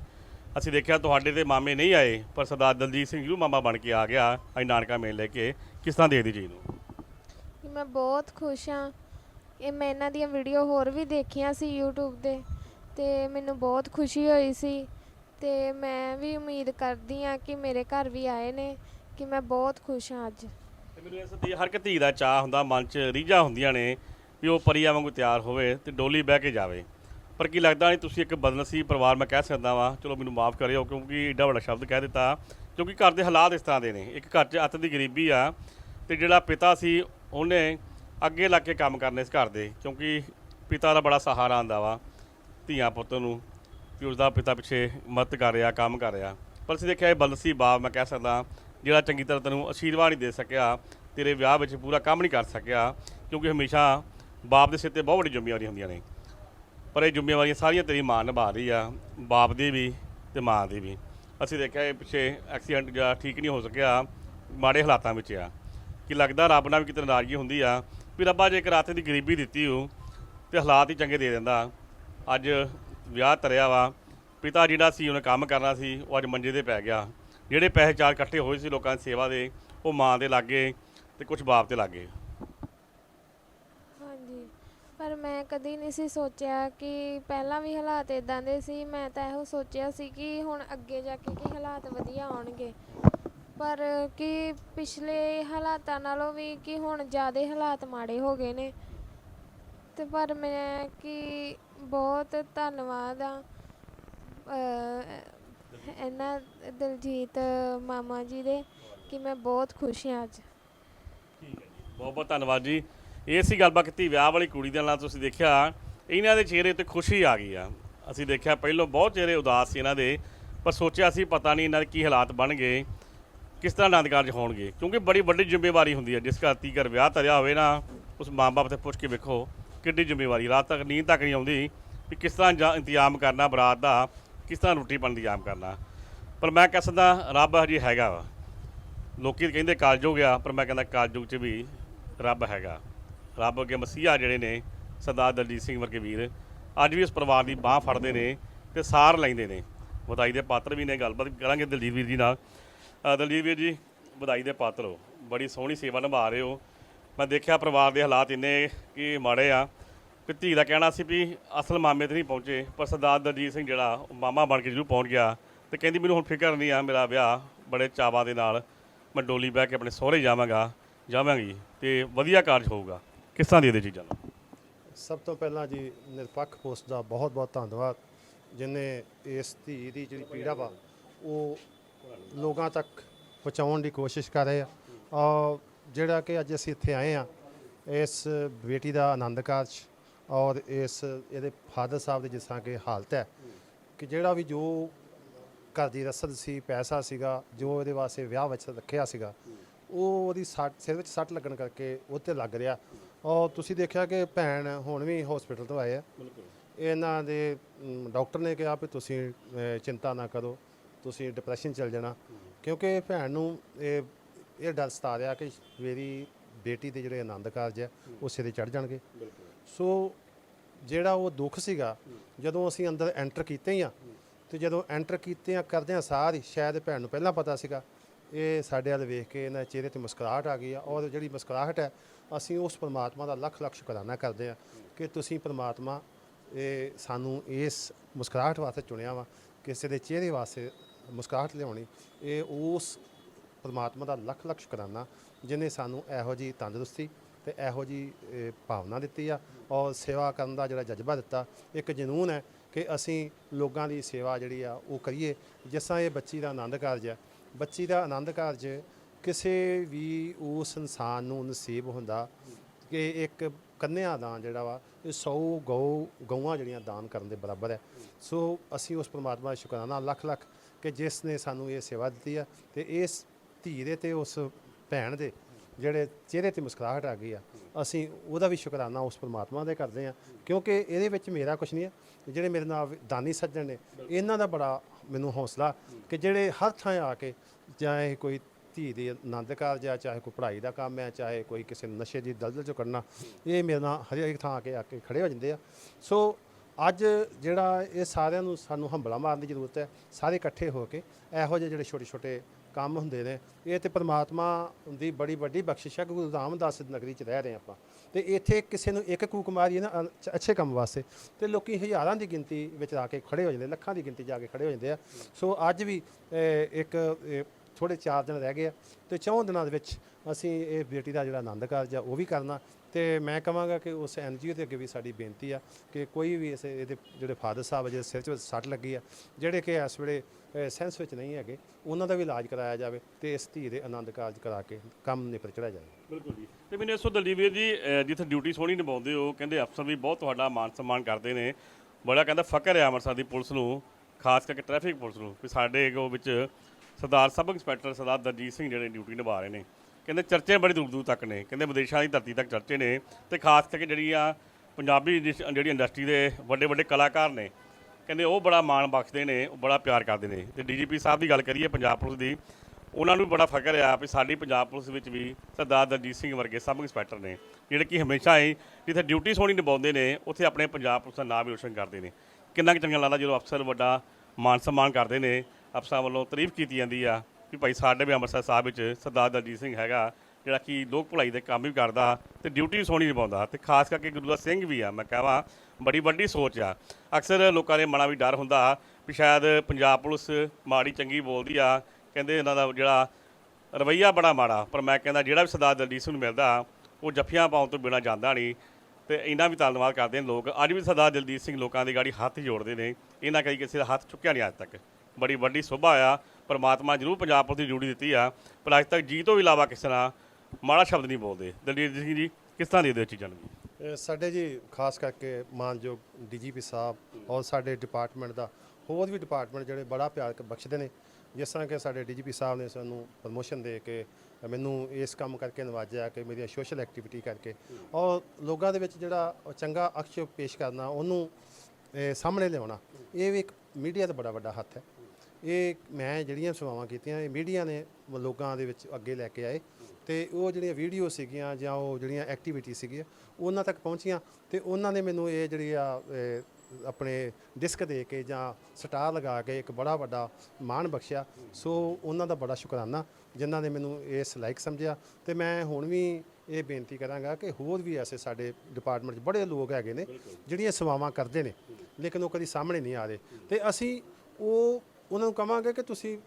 ਅਸੀਂ ਦੇਖਿਆ ਤੁਹਾਡੇ ਤੇ ਮਾਮੇ ਨਹੀਂ ਆਏ ਪਰ ਸਰਦਾਰ ਦਲਜੀਤ ਸਿੰਘ ਜਰੂਰ ਮਾਮਾ ਬਣ ਕੇ ਆ ਗਿਆ ਅੱਜ ਨਾਨਕਾ ਮੇਲ ਲੈ ਕੇ ਕਿਸ ਤਰ੍ਹਾਂ ਦੇਖਦੀ ਜੀ ਨੂੰ ਮੈਂ ਬਹੁਤ ਖੁਸ਼ ਹਾਂ। ਇਹ ਮੈਂ ਇਹਨਾਂ ਦੀਆਂ ਵੀਡੀਓ ਹੋਰ ਵੀ ਦੇਖੀਆਂ ਸੀ YouTube ਤੇ ਤੇ ਮੈਨੂੰ ਬਹੁਤ ਖੁਸ਼ੀ ਹੋਈ ਸੀ। ਤੇ ਮੈਂ ਵੀ ਉਮੀਦ ਕਰਦੀ ਹਾਂ ਕਿ ਮੇਰੇ ਘਰ ਵੀ ਆਏ ਨੇ ਕਿ ਮੈਂ ਬਹੁਤ ਖੁਸ਼ ਹਾਂ ਅੱਜ। ਤੇ ਮੈਨੂੰ ਇਸ ਧੀ ਹਰ ਇੱਕ ਧੀ ਦਾ ਚਾਹ ਹੁੰਦਾ ਮਨ 'ਚ ਰੀਝਾਂ ਹੁੰਦੀਆਂ ਨੇ ਵੀ ਉਹ ਪਰੀਆਂ ਵਾਂਗੂ ਤਿਆਰ ਹੋਵੇ ਤੇ ਡੋਲੀ ਬਹਿ ਕੇ ਜਾਵੇ। ਪਰ ਕੀ ਲੱਗਦਾ ਨਹੀਂ ਤੁਸੀਂ ਇੱਕ ਬਦਨਸੀਬ ਪਰਿਵਾਰ ਮੈਂ ਕਹਿ ਸਕਦਾ ਵਾਂ, ਚਲੋ ਮੈਨੂੰ ਮਾਫ ਕਰਿਓ ਕਿਉਂਕਿ ਏਡਾ ਵੱਡਾ ਸ਼ਬਦ ਕਹਿ ਦਿੱਤਾ, ਕਿਉਂਕਿ ਘਰ ਦੇ ਹਾਲਾਤ ਇਸ ਤਰ੍ਹਾਂ ਦੇ ਨੇ। ਇੱਕ ਘਰ 'ਚ ਅੱਤ ਦੀ ਗਰੀਬੀ ਆ ਤੇ ਜਿਹੜਾ ਪਿਤਾ ਸੀ ਉਹਨੇ ਅੱਗੇ ਲੱਗ ਕੇ ਕੰਮ ਕਰਨੇ ਇਸ ਘਰ ਦੇ, ਕਿਉਂਕਿ ਪਿਤਾ ਦਾ ਬੜਾ ਸਹਾਰਾ ਆਂਦਾ ਵਾ ਧੀਆਂ ਪੁੱਤ ਨੂੰ ਕਿ ਉਸਦਾ ਪਿਤਾ ਪਿੱਛੇ ਮਦਦ ਕਰ ਰਿਹਾ, ਕੰਮ ਕਰ ਰਿਹਾ। ਪਰ ਅਸੀਂ ਦੇਖਿਆ ਇਹ ਬਲਸੀ ਬਾਪ ਮੈਂ ਕਹਿ ਸਕਦਾ ਜਿਹੜਾ ਚੰਗੀ ਤਰ੍ਹਾਂ ਤੈਨੂੰ ਆਸ਼ੀਰਵਾਦ ਨਹੀਂ ਦੇ ਸਕਿਆ, ਤੇਰੇ ਵਿਆਹ ਵਿੱਚ ਪੂਰਾ ਕੰਮ ਨਹੀਂ ਕਰ ਸਕਿਆ, ਕਿਉਂਕਿ ਹਮੇਸ਼ਾ ਬਾਪ ਦੇ ਸਿਰ ਤੇ ਬਹੁਤ ਵੱਡੀ ਜ਼ਿੰਮੇਵਾਰੀਆਂ ਹੁੰਦੀਆਂ ਨੇ। ਪਰ ਇਹ ਜ਼ਿੰਮੇਵਾਰੀਆਂ ਸਾਰੀਆਂ ਤੇਰੀ ਮਾਂ ਨਿਭਾ ਰਹੀ ਆ, ਬਾਪ ਦੀ ਵੀ ਤੇ ਮਾਂ ਦੀ ਵੀ। ਅਸੀਂ ਦੇਖਿਆ ਇਹ ਪਿੱਛੇ ਐਕਸੀਡੈਂਟ ਜਾਂ ਠੀਕ ਨਹੀਂ ਹੋ ਸਕਿਆ, ਮਾੜੇ ਹਾਲਾਤਾਂ ਵਿੱਚ ਆ। ਕਿ ਲੱਗਦਾ ਰੱਬ ਨਾਲ ਵੀ ਕਿਤੇ ਨਾਰਾਜ਼ਗੀ ਹੁੰਦੀ ਆ, ਵੀ ਰੱਬਾ ਜੇ ਇੱਕ ਰਾਤ ਦੀ ਗਰੀਬੀ ਦਿੱਤੀ ਹੋ ਤੇ ਹਾਲਾਤ ਹੀ ਚੰਗੇ ਦੇ ਦਿੰਦਾ। ਅੱਜ ਵਿਆਹ ਤਰਿਆ ਵਾ, ਪਿਤਾ ਜਿਹੜਾ ਸੀ ਉਹਨੇ ਕੰਮ ਕਰਨਾ ਸੀ, ਉਹ ਅੱਜ ਮੰਜੇ ਤੇ ਪੈ ਗਿਆ। ਜਿਹੜੇ ਪੈਸੇ ਚਾਰ ਇਕੱਠੇ ਹੋਏ ਸੀ ਲੋਕਾਂ ਦੀ ਸੇਵਾ ਦੇ, ਉਹ ਮਾਂ ਦੇ ਲਾਗੇ ਤੇ ਕੁਝ ਬਾਪ ਤੇ ਲਾਗੇ। ਪਰ ਮੈਂ ਕਦੀ ਨਹੀਂ ਸੀ ਸੋਚਿਆ ਕਿ ਪਹਿਲਾਂ ਵੀ ਹਾਲਾਤ ਇੱਦਾਂ ਦੇ ਸੀ। ਮੈਂ ਤਾਂ ਇਹੋ ਸੋਚਿਆ ਸੀ ਕਿ ਹੁਣ ਅੱਗੇ ਜਾ ਕੇ ਕਿ ਹਾਲਾਤ ਵਧੀਆ ਆਉਣਗੇ। ਪਰ ਕਿ ਪਿਛਲੇ ਹਾਲਾਤਾਂ ਨਾਲੋਂ ਵੀ ਕਿ ਹੁਣ ਜ਼ਿਆਦਾ ਹਾਲਾਤ ਮਾੜੇ ਹੋ ਗਏ ਨੇ। ਤੇ ਪਰ ਮੈਂ ਕਿ ਬਹੁਤ ਧੰਨਵਾਦ ਆ। ਇਹਨਾਂ ਦਿਲਜੀਤ ਮਾਮਾ ਜੀ ਦੇ ਕਿ ਮੈਂ ਬਹੁਤ ਖੁਸ਼ ਹਾਂ ਅੱਜ। ਬਹੁਤ ਬਹੁਤ ਧੰਨਵਾਦ ਜੀ। ਇਹ ਸੀ ਗੱਲਬਾਤ ਕੀਤੀ, ਵਿਆਹ ਵਾਲੀ ਕੁੜੀ ਦੇ ਨਾਲ ਤੁਸੀਂ ਦੇਖਿਆ, ਇਹਨਾਂ ਦੇ ਚਿਹਰੇ ਤੇ ਖੁਸ਼ੀ ਆ ਗਈ ਆ। ਅਸੀਂ ਦੇਖਿਆ ਪਹਿਲਾਂ ਬਹੁਤ ਚਿਹਰੇ ਉਦਾਸ ਸੀ ਇਹਨਾਂ ਦੇ, ਪਰ ਸੋਚਿਆ ਸੀ ਪਤਾ ਨਹੀਂ ਇਹਨਾਂ ਦੇ ਕੀ ਹਾਲਾਤ ਬਣ ਗਏ, ਕਿਸ ਤਰ੍ਹਾਂ ਆਨੰਦ ਕਾਰਜ ਹੋਣਗੇ। ਕਿਉਂਕਿ ਬੜੀ ਵੱਡੀ ਜ਼ਿੰਮੇਵਾਰੀ ਹੁੰਦੀ ਹੈ ਜਿਸ ਘਰ ਤੀ ਘਰ ਵਿਆਹ ਤਰਿਆ ਹੋਵੇ ਨਾ, ਉਸ ਮਾਂ-ਬਾਪ ਤੇ ਪੁੱਛ ਕੇ ਵੇਖੋ ਕਿੱਡੀ ਜ਼ਿੰਮੇਵਾਰੀ। ਰਾਤ ਤੱਕ ਨੀਂਦ ਤੱਕ ਨਹੀਂ ਆਉਂਦੀ ਵੀ ਕਿਸ ਤਰ੍ਹਾਂ ਜਾ- ਇੰਤਜ਼ਾਮ ਕਰਨਾ, ਬਰਾਤ ਦਾ ਕਿਸ ਤਰ੍ਹਾਂ ਰੋਟੀ ਪਾਣੀ ਦਾ ਇੰਤਜ਼ਾਮ ਕਰਨਾ। ਪਰ ਮੈਂ ਕਹਿ ਸਕਦਾ, ਰੱਬ ਹਜੇ ਹੈਗਾ ਵਾ। ਲੋਕੀ ਤਾਂ ਕਹਿੰਦੇ ਕਾਲਜੋਗ ਆ, ਪਰ ਮੈਂ ਕਹਿੰਦਾ ਕਾਲਜੋਗ 'ਚ ਵੀ ਰੱਬ ਹੈਗਾ। ਰੱਬ ਅੱਗੇ ਮਸੀਹਾ ਜਿਹੜੇ ਨੇ ਸਰਦਾਰ ਦਲਜੀਤ ਸਿੰਘ ਵਰਗੇ ਵੀਰ ਅੱਜ ਵੀ ਉਸ ਪਰਿਵਾਰ ਦੀ ਬਾਹ ਫੜਦੇ ਨੇ ਤੇ ਸਾਰ ਲੈਂਦੇ ਨੇ। ਵਧਾਈ ਦੇ ਪਾਤਰ ਵੀ ਨੇ ਗੱਲਬਾਤ ਕਰਾਂਗੇ ਦਲਜੀਤ ਵੀਰ ਜੀ ਨਾਲ। ਅ, ਦਲਜੀਤ ਵੀਰ ਜੀ ਵਧਾਈ ਦੇ ਪਾਤਰ ਹੋ। ਬੜੀ ਸੋਹਣੀ ਸੇਵਾ ਨਿਭਾ ਰਹੇ ਹੋ। ਮੈਂ ਦੇਖਿਆ ਪਰਿਵਾਰ ਦੇ ਹਾਲਾਤ ਇੰਨੇ ਕਿ ਮਾੜੇ ਆ ਕਿ ਧੀ ਦਾ ਕਹਿਣਾ ਸੀ ਵੀ ਅਸਲ ਮਾਮੇ ਤੇ ਨਹੀਂ ਪਹੁੰਚੇ ਪਰ ਸਰਦਾਰ ਦਲਜੀਤ ਸਿੰਘ ਜਿਹੜਾ ਉਹ ਮਾਮਾ ਬਣ ਕੇ ਜ਼ਰੂਰ ਪਹੁੰਚ ਗਿਆ ਤੇ ਕਹਿੰਦੀ ਮੈਨੂੰ ਹੁਣ ਫਿਕਰ ਨਹੀਂ ਆ ਮੇਰਾ ਵਿਆਹ ਬੜੇ ਚਾਵਾਂ ਦੇ ਨਾਲ ਮੈਂ ਡੋਲੀ ਬਹਿ ਕੇ ਆਪਣੇ ਸਹੁਰੇ ਜਾਵਾਂਗਾ ਜਾਵਾਂਗੀ ਤੇ ਵਧੀਆ ਕਾਰਜ ਹੋਊਗਾ। ਕਿਸ ਤਰ੍ਹਾਂ ਦੀਆਂ ਇਹਦੇ ਚੀਜ਼ਾਂ ਨੂੰ? ਸਭ ਤੋਂ ਪਹਿਲਾਂ ਜੀ ਨਿਰਪੱਖ ਪੋਸਟ ਦਾ ਬਹੁਤ ਬਹੁਤ ਧੰਨਵਾਦ, ਜਿਨੇ ਇਸ ਧੀ ਦੀ ਜਿਹੜੀ ਪੀੜਾ ਵਾ, ਉਹ ਲੋਕਾਂ ਤੱਕ ਪਹੁੰਚਾਉਣ ਦੀ ਕੋਸ਼ਿਸ਼ ਕਰ ਰਹੇ ਆ। ਔਰ ਜਿਹੜਾ ਕਿ ਅੱਜ ਅਸੀਂ ਇੱਥੇ ਆਏ ਆ, ਇਸ ਬੇਟੀ ਦਾ ਆਨੰਦ ਕਾਰਜ ਔਰ ਇਸ ਇਹਦੇ ਫਾਦਰ ਸਾਹਿਬ ਦੀ ਜਿਸ ਤਰ੍ਹਾਂ ਕਿ ਹਾਲਤ ਹੈ, ਕਿ ਜਿਹੜਾ ਵੀ ਜੋ ਘਰ ਦੀ ਰਸਦ ਸੀ, ਪੈਸਾ ਸੀਗਾ, ਜੋ ਇਹਦੇ ਵਾਸਤੇ ਵਿਆਹ ਵਿੱਚ ਰੱਖਿਆ ਸੀਗਾ, ਉਹ ਉਹਦੀ ਸੱਟ, ਸਿਰ ਵਿੱਚ ਸੱਟ ਲੱਗਣ ਕਰਕੇ ਉਹ ਤੇ ਲੱਗ ਰਿਹਾ। ਔਰ ਤੁਸੀਂ ਦੇਖਿਆ ਕਿ ਭੈਣ ਹੁਣ ਵੀ ਹਸਪੀਟਲ ਤੋਂ ਆਏ ਆ। ਇਹਨਾਂ ਦੇ ਅਮ, ਡਾਕਟਰ ਨੇ ਕਿਹਾ ਵੀ ਤੁਸੀਂ ਚਿੰਤਾ ਨਾ ਕਰੋ ਤੁਸੀਂ ਡਿਪਰੈਸ਼ਨ ਚਲ ਜਾਣਾ। ਕਿਉਂਕਿ ਭੈਣ ਨੂੰ ਇਹ ਇਹ ਡਰ ਸਤਾ ਰਿਹਾ ਕਿ ਮੇਰੀ ਬੇਟੀ ਦੇ ਜਿਹੜੇ ਆਨੰਦ ਕਾਰਜ ਹੈ ਉਹ ਸਿਰੇ ਚੜ ਜਾਣਗੇ। ਸੋ ਜਿਹੜਾ ਉਹ ਦੁੱਖ ਸੀਗਾ ਜਦੋਂ ਅਸੀਂ ਅੰਦਰ ਐਂਟਰ ਕੀਤੇ ਹੀ ਆ ਤੇ ਜਦੋਂ ਐਂਟਰ ਕੀਤੇ ਆ ਕਰਦਿਆਂ ਸਾਰ ਹੀ ਸ਼ਾਇਦ ਭੈਣ ਨੂੰ ਪਹਿਲਾਂ ਪਤਾ ਸੀਗਾ ਇਹ ਸਾਡੇ ਵੱਲ ਵੇਖ ਕੇ ਇਹਨਾਂ ਦੇ ਚਿਹਰੇ ਤੇ ਮੁਸਕਰਾਹਟ ਆ ਗਈ ਆ। ਔਰ ਜਿਹੜੀ ਮੁਸਕਰਾਹਟ ਹੈ, ਅਸੀਂ ਉਸ ਪਰਮਾਤਮਾ ਦਾ ਲੱਖ ਲੱਖ ਸ਼ੁਕਰਾਨਾ ਕਰਦੇ ਆ ਕਿ ਤੁਸੀਂ ਪਰਮਾਤਮਾ, ਇਹ ਸਾਨੂੰ ਇਸ ਮੁਸਕਰਾਹਟ ਵਾਸਤੇ ਚੁਣਿਆ ਵਾ, ਕਿਸੇ ਦੇ ਚਿਹਰੇ ਵਾਸਤੇ ਮੁਸਕਰਾਹਟ ਲਿਆਉਣੀ, ਇਹ ਉਸ ਪਰਮਾਤਮਾ ਦਾ ਲੱਖ ਲੱਖ ਸ਼ੁਕਰਾਨਾ ਜਿਨੇ ਸਾਨੂੰ ਇਹੋ ਜੀ ਤੰਦਰੁਸਤੀ ਤੇ ਇਹੋ ਜੀ ਭਾਵਨਾ ਦਿੱਤੀ ਆ। ਔਰ ਸੇਵਾ ਕਰਨ ਦਾ ਜਿਹੜਾ ਜਜ਼ਬਾ ਦਿੱਤਾ, ਇੱਕ ਜਨੂਨ ਹੈ ਕਿ ਅਸੀਂ ਲੋਕਾਂ ਦੀ ਸੇਵਾ ਜਿਹੜੀ ਆ ਉਹ ਕਰੀਏ। ਜਿਸ ਤਰ੍ਹਾਂ ਇਹ ਬੱਚੀ ਦਾ ਆਨੰਦ ਕਾਰਜ ਹੈ ਬੱਚੀ ਦਾ ਆਨੰਦ ਕਾਰਜ ਕਿਸੇ ਵੀ ਉਸ ਇਨਸਾਨ ਨੂੰ ਨਸੀਬ ਹੁੰਦਾ ਕਿ ਇੱਕ ਕੰਨਿਆ ਦਾਨ ਜਿਹੜਾ ਵਾ, ਇਹ 100 ਗਊ, ਗਊਆਂ ਜਿਹੜੀਆਂ ਦਾਨ ਕਰਨ ਦੇ ਬਰਾਬਰ ਹੈ। ਸੋ ਅਸੀਂ ਉਸ ਪਰਮਾਤਮਾ ਦਾ ਸ਼ੁਕਰਾਨਾ ਲੱਖ ਲੱਖ ਕਿ ਜਿਸ ਨੇ ਸਾਨੂੰ ਇਹ ਸੇਵਾ ਦਿੱਤੀ ਆ ਤੇ ਇਸ ਧੀ ਦੇ ਤੇ ਉਸ ਭੈਣ ਦੇ ਜਿਹੜੇ ਚਿਹਰੇ ਤੇ ਮੁਸਕਰਾਹਟ ਆ ਗਈ ਆ, ਅਸੀਂ ਉਹਦਾ ਵੀ ਸ਼ੁਕਰਾਨਾ ਉਸ ਪਰਮਾਤਮਾ ਦੇ ਕਰਦੇ ਆ। ਕਿਉਂਕਿ ਇਹਦੇ ਵਿੱਚ ਮੇਰਾ ਕੁਝ ਨਹੀਂ ਹੈ ਜਿਹੜੇ ਮੇਰੇ ਨਾਲ ਦਾਨੀ ਸੱਜਣ ਨੇ, ਇਹਨਾਂ ਦਾ ਬੜਾ ਮੈਨੂੰ ਹੌਸਲਾ ਕਿ ਜਿਹੜੇ ਹਰ ਥਾਂ ਆ ਕੇ ਚਾਹੇ ਕੋਈ ਧੀ ਦੇ ਆਨੰਦ ਕਾਰਜ ਆ, ਚਾਹੇ ਕੋਈ ਪੜ੍ਹਾਈ ਦਾ ਕੰਮ ਹੈ ਚਾਹੇ ਕੋਈ ਕਿਸੇ ਨਸ਼ੇ ਦੀ ਦਲਦਲ ਚੋਂ ਕੱਢਣਾ, ਇਹ ਮੇਰੇ ਨਾਲ ਹਰੇਕ ਥਾਂ ਆ ਕੇ ਆ ਕੇ ਖੜੇ ਹੋ ਜਾਂਦੇ ਆ। ਸੋ ਅੱਜ ਜਿਹੜਾ ਇਹ ਸਾਰਿਆਂ ਨੂੰ ਸਾਨੂੰ ਹੰਬਲਾ ਮਾਰਨ ਦੀ ਜ਼ਰੂਰਤ ਹੈ, ਸਾਰੇ ਇਕੱਠੇ ਹੋ ਕੇ ਇਹੋ ਜਿਹੇ ਜਿਹੜੇ ਛੋਟੇ ਛੋਟੇ ਕੰਮ ਹੁੰਦੇ ਨੇ ਇਹ ਤੇ ਪਰਮਾਤਮਾ ਦੀ ਬੜੀ ਵੱਡੀ ਬਖਸ਼ਿਸ਼ ਹੈ ਕਿ ਗੁਰੂ ਰਾਮਦਾਸ ਨਗਰੀ 'ਚ ਰਹਿ ਰਹੇ ਆਪਾਂ। ਤੇ ਇੱਥੇ ਕਿਸੇ ਨੂੰ ਇੱਕ ਕੂਕ ਮਾਰੀ ਨਾ ਅ- ਚ- ਅੱਛੇ ਕੰਮ ਵਾਸਤੇ ਤੇ ਲੋਕੀ ਹਜ਼ਾਰਾਂ ਦੀ ਗਿਣਤੀ ਵਿੱਚ ਆ ਕੇ ਖੜੇ ਹੋ ਜਾਂਦੇ ਲੱਖਾਂ ਦੀ ਗਿਣਤੀ ਜਾ ਕੇ ਖੜੇ ਹੋ ਜਾਂਦੇ ਆ। ਸੋ ਅੱਜ ਵੀ ਅ, ਇੱਕ ਅ, ਥੋੜੇ ਚਾਰ ਦਿਨ ਰਹਿ ਗਏ ਆ ਤੇ ਚੌਂ ਦਿਨਾਂ ਦੇ ਵਿੱਚ ਅਸੀਂ ਇਹ ਬੇਟੀ ਦਾ ਜਿਹੜਾ ਆਨੰਦ ਕਾਰਜ ਆ ਉਹ ਵੀ ਕਰਨਾ। ਤੇ ਮੈਂ ਕਹਾਂਗਾ ਕਿ ਉਸ ਐਨਜੀਓ ਦੇ ਅੱਗੇ ਵੀ ਸਾਡੀ ਬੇਨਤੀ ਆ ਕਿ ਕੋਈ ਵੀ ਇਸ ਇਹਦੇ ਜਿਹੜੇ ਫਾਦਰ ਸਾਹਿਬ ਆ, ਜਿਹਦੇ ਸਿਰ 'ਚ ਸੱਟ ਲੱਗੀ ਆ ਜਿਹੜੇ ਕਿ ਇਸ ਵੇਲੇ ਸੈਂਸ ਵਿੱਚ ਨਹੀਂ ਹੈਗੇ ਉਹਨਾਂ ਦਾ ਵੀ ਇਲਾਜ ਕਰਾਇਆ ਜਾਵੇ ਤੇ ਇਸ ਧੀ ਦੇ ਆਨੰਦ ਕਾਰਜ ਕਰਾ ਕੇ ਕੰਮ ਨਿਪਟ ਚੜਿਆ ਜਾਵੇ। ਬਿਲਕੁਲ ਜੀ। ਤੇ ਮੈਨੂੰ ਇਸੋ ਦਲਜੀਤ ਵੀਰ ਜੀ ਜਿੱਥੇ ਡਿਊਟੀ ਸੋਹਣੀ ਨਿਭਾਉਂਦੇ ਹੋ ਕਹਿੰਦੇ ਅਫਸਰ ਵੀ ਬਹੁਤ ਤੁਹਾਡਾ ਮਾਨ ਸਨਮਾਨ ਕਰਦੇ ਨੇ। ਬੜਾ ਕਹਿੰਦਾ ਫਕਰ ਹੈ ਅੰਮ੍ਰਿਤਸਰ ਦੀ ਪੁਲਿਸ ਨੂੰ ਖਾਸ ਕਰਕੇ ਟ੍ਰੈਫਿਕ ਪੁਲਿਸ ਨੂੰ ਕਿ ਸਾਡੇ ਕੋ ਵਿੱਚ ਸਰਦਾਰ ਸਬ ਇੰਸਪੈਕਟਰ ਸਰਦਾਰ ਦਰਜੀਤ ਸਿੰਘ ਜਿਹੜੇ ਡਿਊਟੀ ਨਿਭਾ ਰਹੇ ਨੇ। ਕਹਿੰਦੇ ਚਰਚੇ ਬੜੀ ਦੂਰ ਦੂਰ ਤੱਕ ਨੇ, ਕਹਿੰਦੇ ਵਿਦੇਸ਼ਾਂ ਦੀ ਧਰਤੀ ਤੱਕ ਚਰਚੇ ਨੇ ਤੇ ਖਾਸ ਕਰਕੇ ਜਿਹੜੀ ਆ ਪੰਜਾਬੀ ਜਿਸ- ਜਿਹੜੀ ਇੰਡਸਟਰੀ ਦੇ ਵੱਡੇ ਵੱਡੇ ਕਲਾਕਾਰ ਨੇ, ਕਹਿੰਦੇ ਉਹ ਬੜਾ ਮਾਣ ਬਖਸ਼ਦੇ ਨੇ, ਉਹ ਬੜਾ ਪਿਆਰ ਕਰਦੇ ਨੇ। ਤੇ ਡੀਜੀਪੀ ਸਾਹਿਬ ਦੀ ਗੱਲ ਕਰੀਏ ਪੰਜਾਬ ਪੁਲਿਸ ਦੀ, ਉਹਨਾਂ ਨੂੰ ਵੀ ਬੜਾ ਫਖਰ ਆ ਵੀ ਸਾਡੀ ਪੰਜਾਬ ਪੁਲਿਸ ਵਿੱਚ ਵੀ ਸਰਦਾਰ ਦਲਜੀਤ ਸਿੰਘ ਵਰਗੇ ਸਬ ਇੰਸਪੈਕਟਰ ਨੇ, ਜਿਹੜੇ ਕਿ ਹਮੇਸ਼ਾ ਹੀ ਜਿੱਥੇ ਡਿਊਟੀ ਸੋਹਣੀ ਨਿਭਾਉਂਦੇ ਨੇ, ਉੱਥੇ ਆਪਣੇ ਪੰਜਾਬ ਪੁਲਿਸ ਦਾ ਨਾਮ ਵੀ ਰੋਸ਼ਨ ਕਰਦੇ ਨੇ। ਕਿੰਨਾ ਕੁ ਚੰਗਾ ਲੱਗਦਾ ਜਦੋਂ ਅਫਸਰ ਵੱਡਾ ਮਾਨ ਸਨਮਾਨ ਕਰਦੇ ਨੇ, ਅਫਸਰਾਂ ਵੱਲੋਂ ਤਾਰੀਫ ਕੀਤੀ ਜਾਂਦੀ ਆ। ਕਿ ਭਾਈ ਸਾਡੇ ਵੀ ਅੰਮ੍ਰਿਤਸਰ ਸਾਹਿਬ ਵਿੱਚ ਸਰਦਾਰ ਦਲਜੀਤ ਸਿੰਘ ਹੈਗਾ, ਜਿਹੜਾ ਕਿ ਲੋਕ ਭਲਾਈ ਦੇ ਕੰਮ ਵੀ ਕਰਦਾ ਤੇ ਡਿਊਟੀ ਵੀ ਸੋਹਣੀ ਨਿਭਾਉਂਦਾ ਤੇ ਖਾਸ ਕਰਕੇ ਗੁਰੂ ਦਾ ਸਿੰਘ ਵੀ ਆ, ਮੈਂ ਕਹਾਂ ਬੜੀ ਵੱਡੀ ਸੋਚ ਆ। ਅਕਸਰ ਲੋਕਾਂ ਦੇ ਮਨਾਂ ਵੀ ਡਰ ਹੁੰਦਾ ਵੀ ਸ਼ਾਇਦ ਪੰਜਾਬ ਪੁਲਿਸ ਮਾੜੀ ਚੰਗੀ ਬੋਲਦੀ ਆ, ਕਹਿੰਦੇ ਇਹਨਾਂ ਦਾ ਜਿਹੜਾ ਰਵਈਆ ਬੜਾ ਮਾੜਾ, ਪਰ ਮੈਂ ਕਹਿੰਦਾ ਜਿਹੜਾ ਵੀ ਸਰਦਾਰ ਦਲਜੀਤ ਸਿੰਘ ਨੂੰ ਮਿਲਦਾ, ਉਹ ਜੱਫੀਆਂ ਪਾਉਣ ਤੋਂ ਬਿਨਾਂ ਜਾਂਦਾ ਨਹੀਂ ਤੇ ਇਹਨਾਂ ਵੀ ਧੰਨਵਾਦ ਕਰਦੇ ਨੇ ਲੋਕ। ਅੱਜ ਵੀ ਸਰਦਾਰ ਦਲਜੀਤ ਸਿੰਘ ਲੋਕਾਂ ਦੀ ਗਾੜੀ ਹੱਥ ਜੋੜਦੇ ਨੇ, ਇਹਨਾਂ ਕਈ ਕਿਸੇ ਦਾ ਹੱਥ ਚੁੱਕਿਆ ਨਹੀਂ ਅੱਜ ਤੱਕ। ਬੜੀ ਵੱਡੀ ਸੁਭਾ ਆ ਪਰਮਾਤਮਾ ਜ਼ਰੂਰ ਪੰਜਾਬ ਪੁਲਿਸ ਦੀ ਡਿਊਟੀ ਦਿੱਤੀ ਆ। ਪਰ ਅੱਜ ਤੱਕ ਜੀ ਤੋਂ ਇਲਾਵਾ ਕਿਸੇ ਨਾਲ ਮਾੜਾ ਸ਼ਬਦ ਨਹੀਂ ਬੋਲਦੇ। ਦਲਜੀਤ ਸਿੰਘ ਜੀ, ਕਿਸ ਤਰ੍ਹਾਂ ਦੇ ਦਿਓ ਚੀਜ਼ਾਂ ਨੂੰ? ਸਾਡੇ ਜੀ, ਖਾਸ ਕਰਕੇ ਮਾਨਯੋਗ ਡੀਜੀਪੀ ਸਾਹਿਬ ਔਰ ਸਾਡੇ ਡਿਪਾਰਟਮੈਂਟ ਦਾ, ਹੋਰ ਵੀ ਡਿਪਾਰਟਮੈਂਟ ਜਿਹੜੇ ਬੜਾ ਪਿਆਰ ਬਖਸ਼ਦੇ ਨੇ। ਜਿਸ ਤਰ੍ਹਾਂ ਕਿ ਸਾਡੇ ਡੀਜੀਪੀ ਸਾਹਿਬ ਨੇ ਸਾਨੂੰ ਪ੍ਰਮੋਸ਼ਨ ਦੇ ਕੇ, ਮੈਨੂੰ ਇਸ ਕੰਮ ਕਰਕੇ ਨਵਾਜਿਆ ਕਿ ਮੇਰੀ ਸੋਸ਼ਲ ਐਕਟੀਵਿਟੀ ਕਰਕੇ ਔਰ ਲੋਕਾਂ ਦੇ ਵਿੱਚ ਜਿਹੜਾ ਚੰਗਾ ਅਕਸ਼ ਪੇਸ਼ ਕਰਨਾ, ਉਹਨੂੰ ਸਾਹਮਣੇ ਲਿਆਉਣਾ, ਇਹ ਵੀ ਇੱਕ ਮੀਡੀਆ ਦਾ ਬੜਾ ਵੱਡਾ ਹੱਥ ਹੈ। ਇਹ ਮੈਂ ਜਿਹੜੀਆਂ ਸੇਵਾਵਾਂ ਕੀਤੀਆਂ ਇਹ ਮੀਡੀਆ ਨੇ ਲੋਕਾਂ ਦੇ ਵਿੱਚ ਅੱਗੇ ਲੈ ਕੇ ਆਏ ਤੇ ਉਹ ਜਿਹੜੀਆਂ ਵੀਡੀਓ ਸੀਗੀਆਂ ਜਾਂ ਉਹ ਜਿਹੜੀਆਂ ਐਕਟੀਵਿਟੀ ਸੀਗੀਆਂ ਉਹਨਾਂ ਤੱਕ ਪਹੁੰਚੀਆਂ ਤੇ ਉਹਨਾਂ ਨੇ ਮੈਨੂੰ ਇਹ ਜਿਹੜੀ ਆ ਆਪਣੇ ਡਿਸਕ ਦੇ ਕੇ ਜਾਂ ਸਟਾਰ ਲਗਾ ਕੇ ਇੱਕ ਬੜਾ ਵੱਡਾ ਮਾਣ ਬਖਸ਼ਿਆ। ਸੋ ਉਹਨਾਂ ਦਾ ਬੜਾ ਸ਼ੁਕਰਾਨਾ ਜਿਨ੍ਹਾਂ ਨੇ ਮੈਨੂੰ ਇਸ ਲਾਇਕ ਸਮਝਿਆ ਤੇ ਮੈਂ ਹੁਣ ਵੀ ਇਹ ਬੇਨਤੀ ਕਰਾਂਗਾ ਕਿ ਹੋਰ ਵੀ ਐਸੇ ਸਾਡੇ ਡਿਪਾਰਟਮੈਂਟ 'ਚ ਬੜੇ ਲੋਕ ਹੈਗੇ ਨੇ ਜਿਹੜੀਆਂ ਸੇਵਾਵਾਂ ਕਰਦੇ ਨੇ ਲੇਕਿਨ ਉਹ ਕਦੀ ਸਾਹਮਣੇ ਨਹੀਂ ਆ ਰਹੇ ਤੇ ਅਸੀਂ ਉਹ ਉਹਨਾਂ ਨੂੰ ਕਵਾਂਗੇ ਕਿ ਤੁਸੀਂ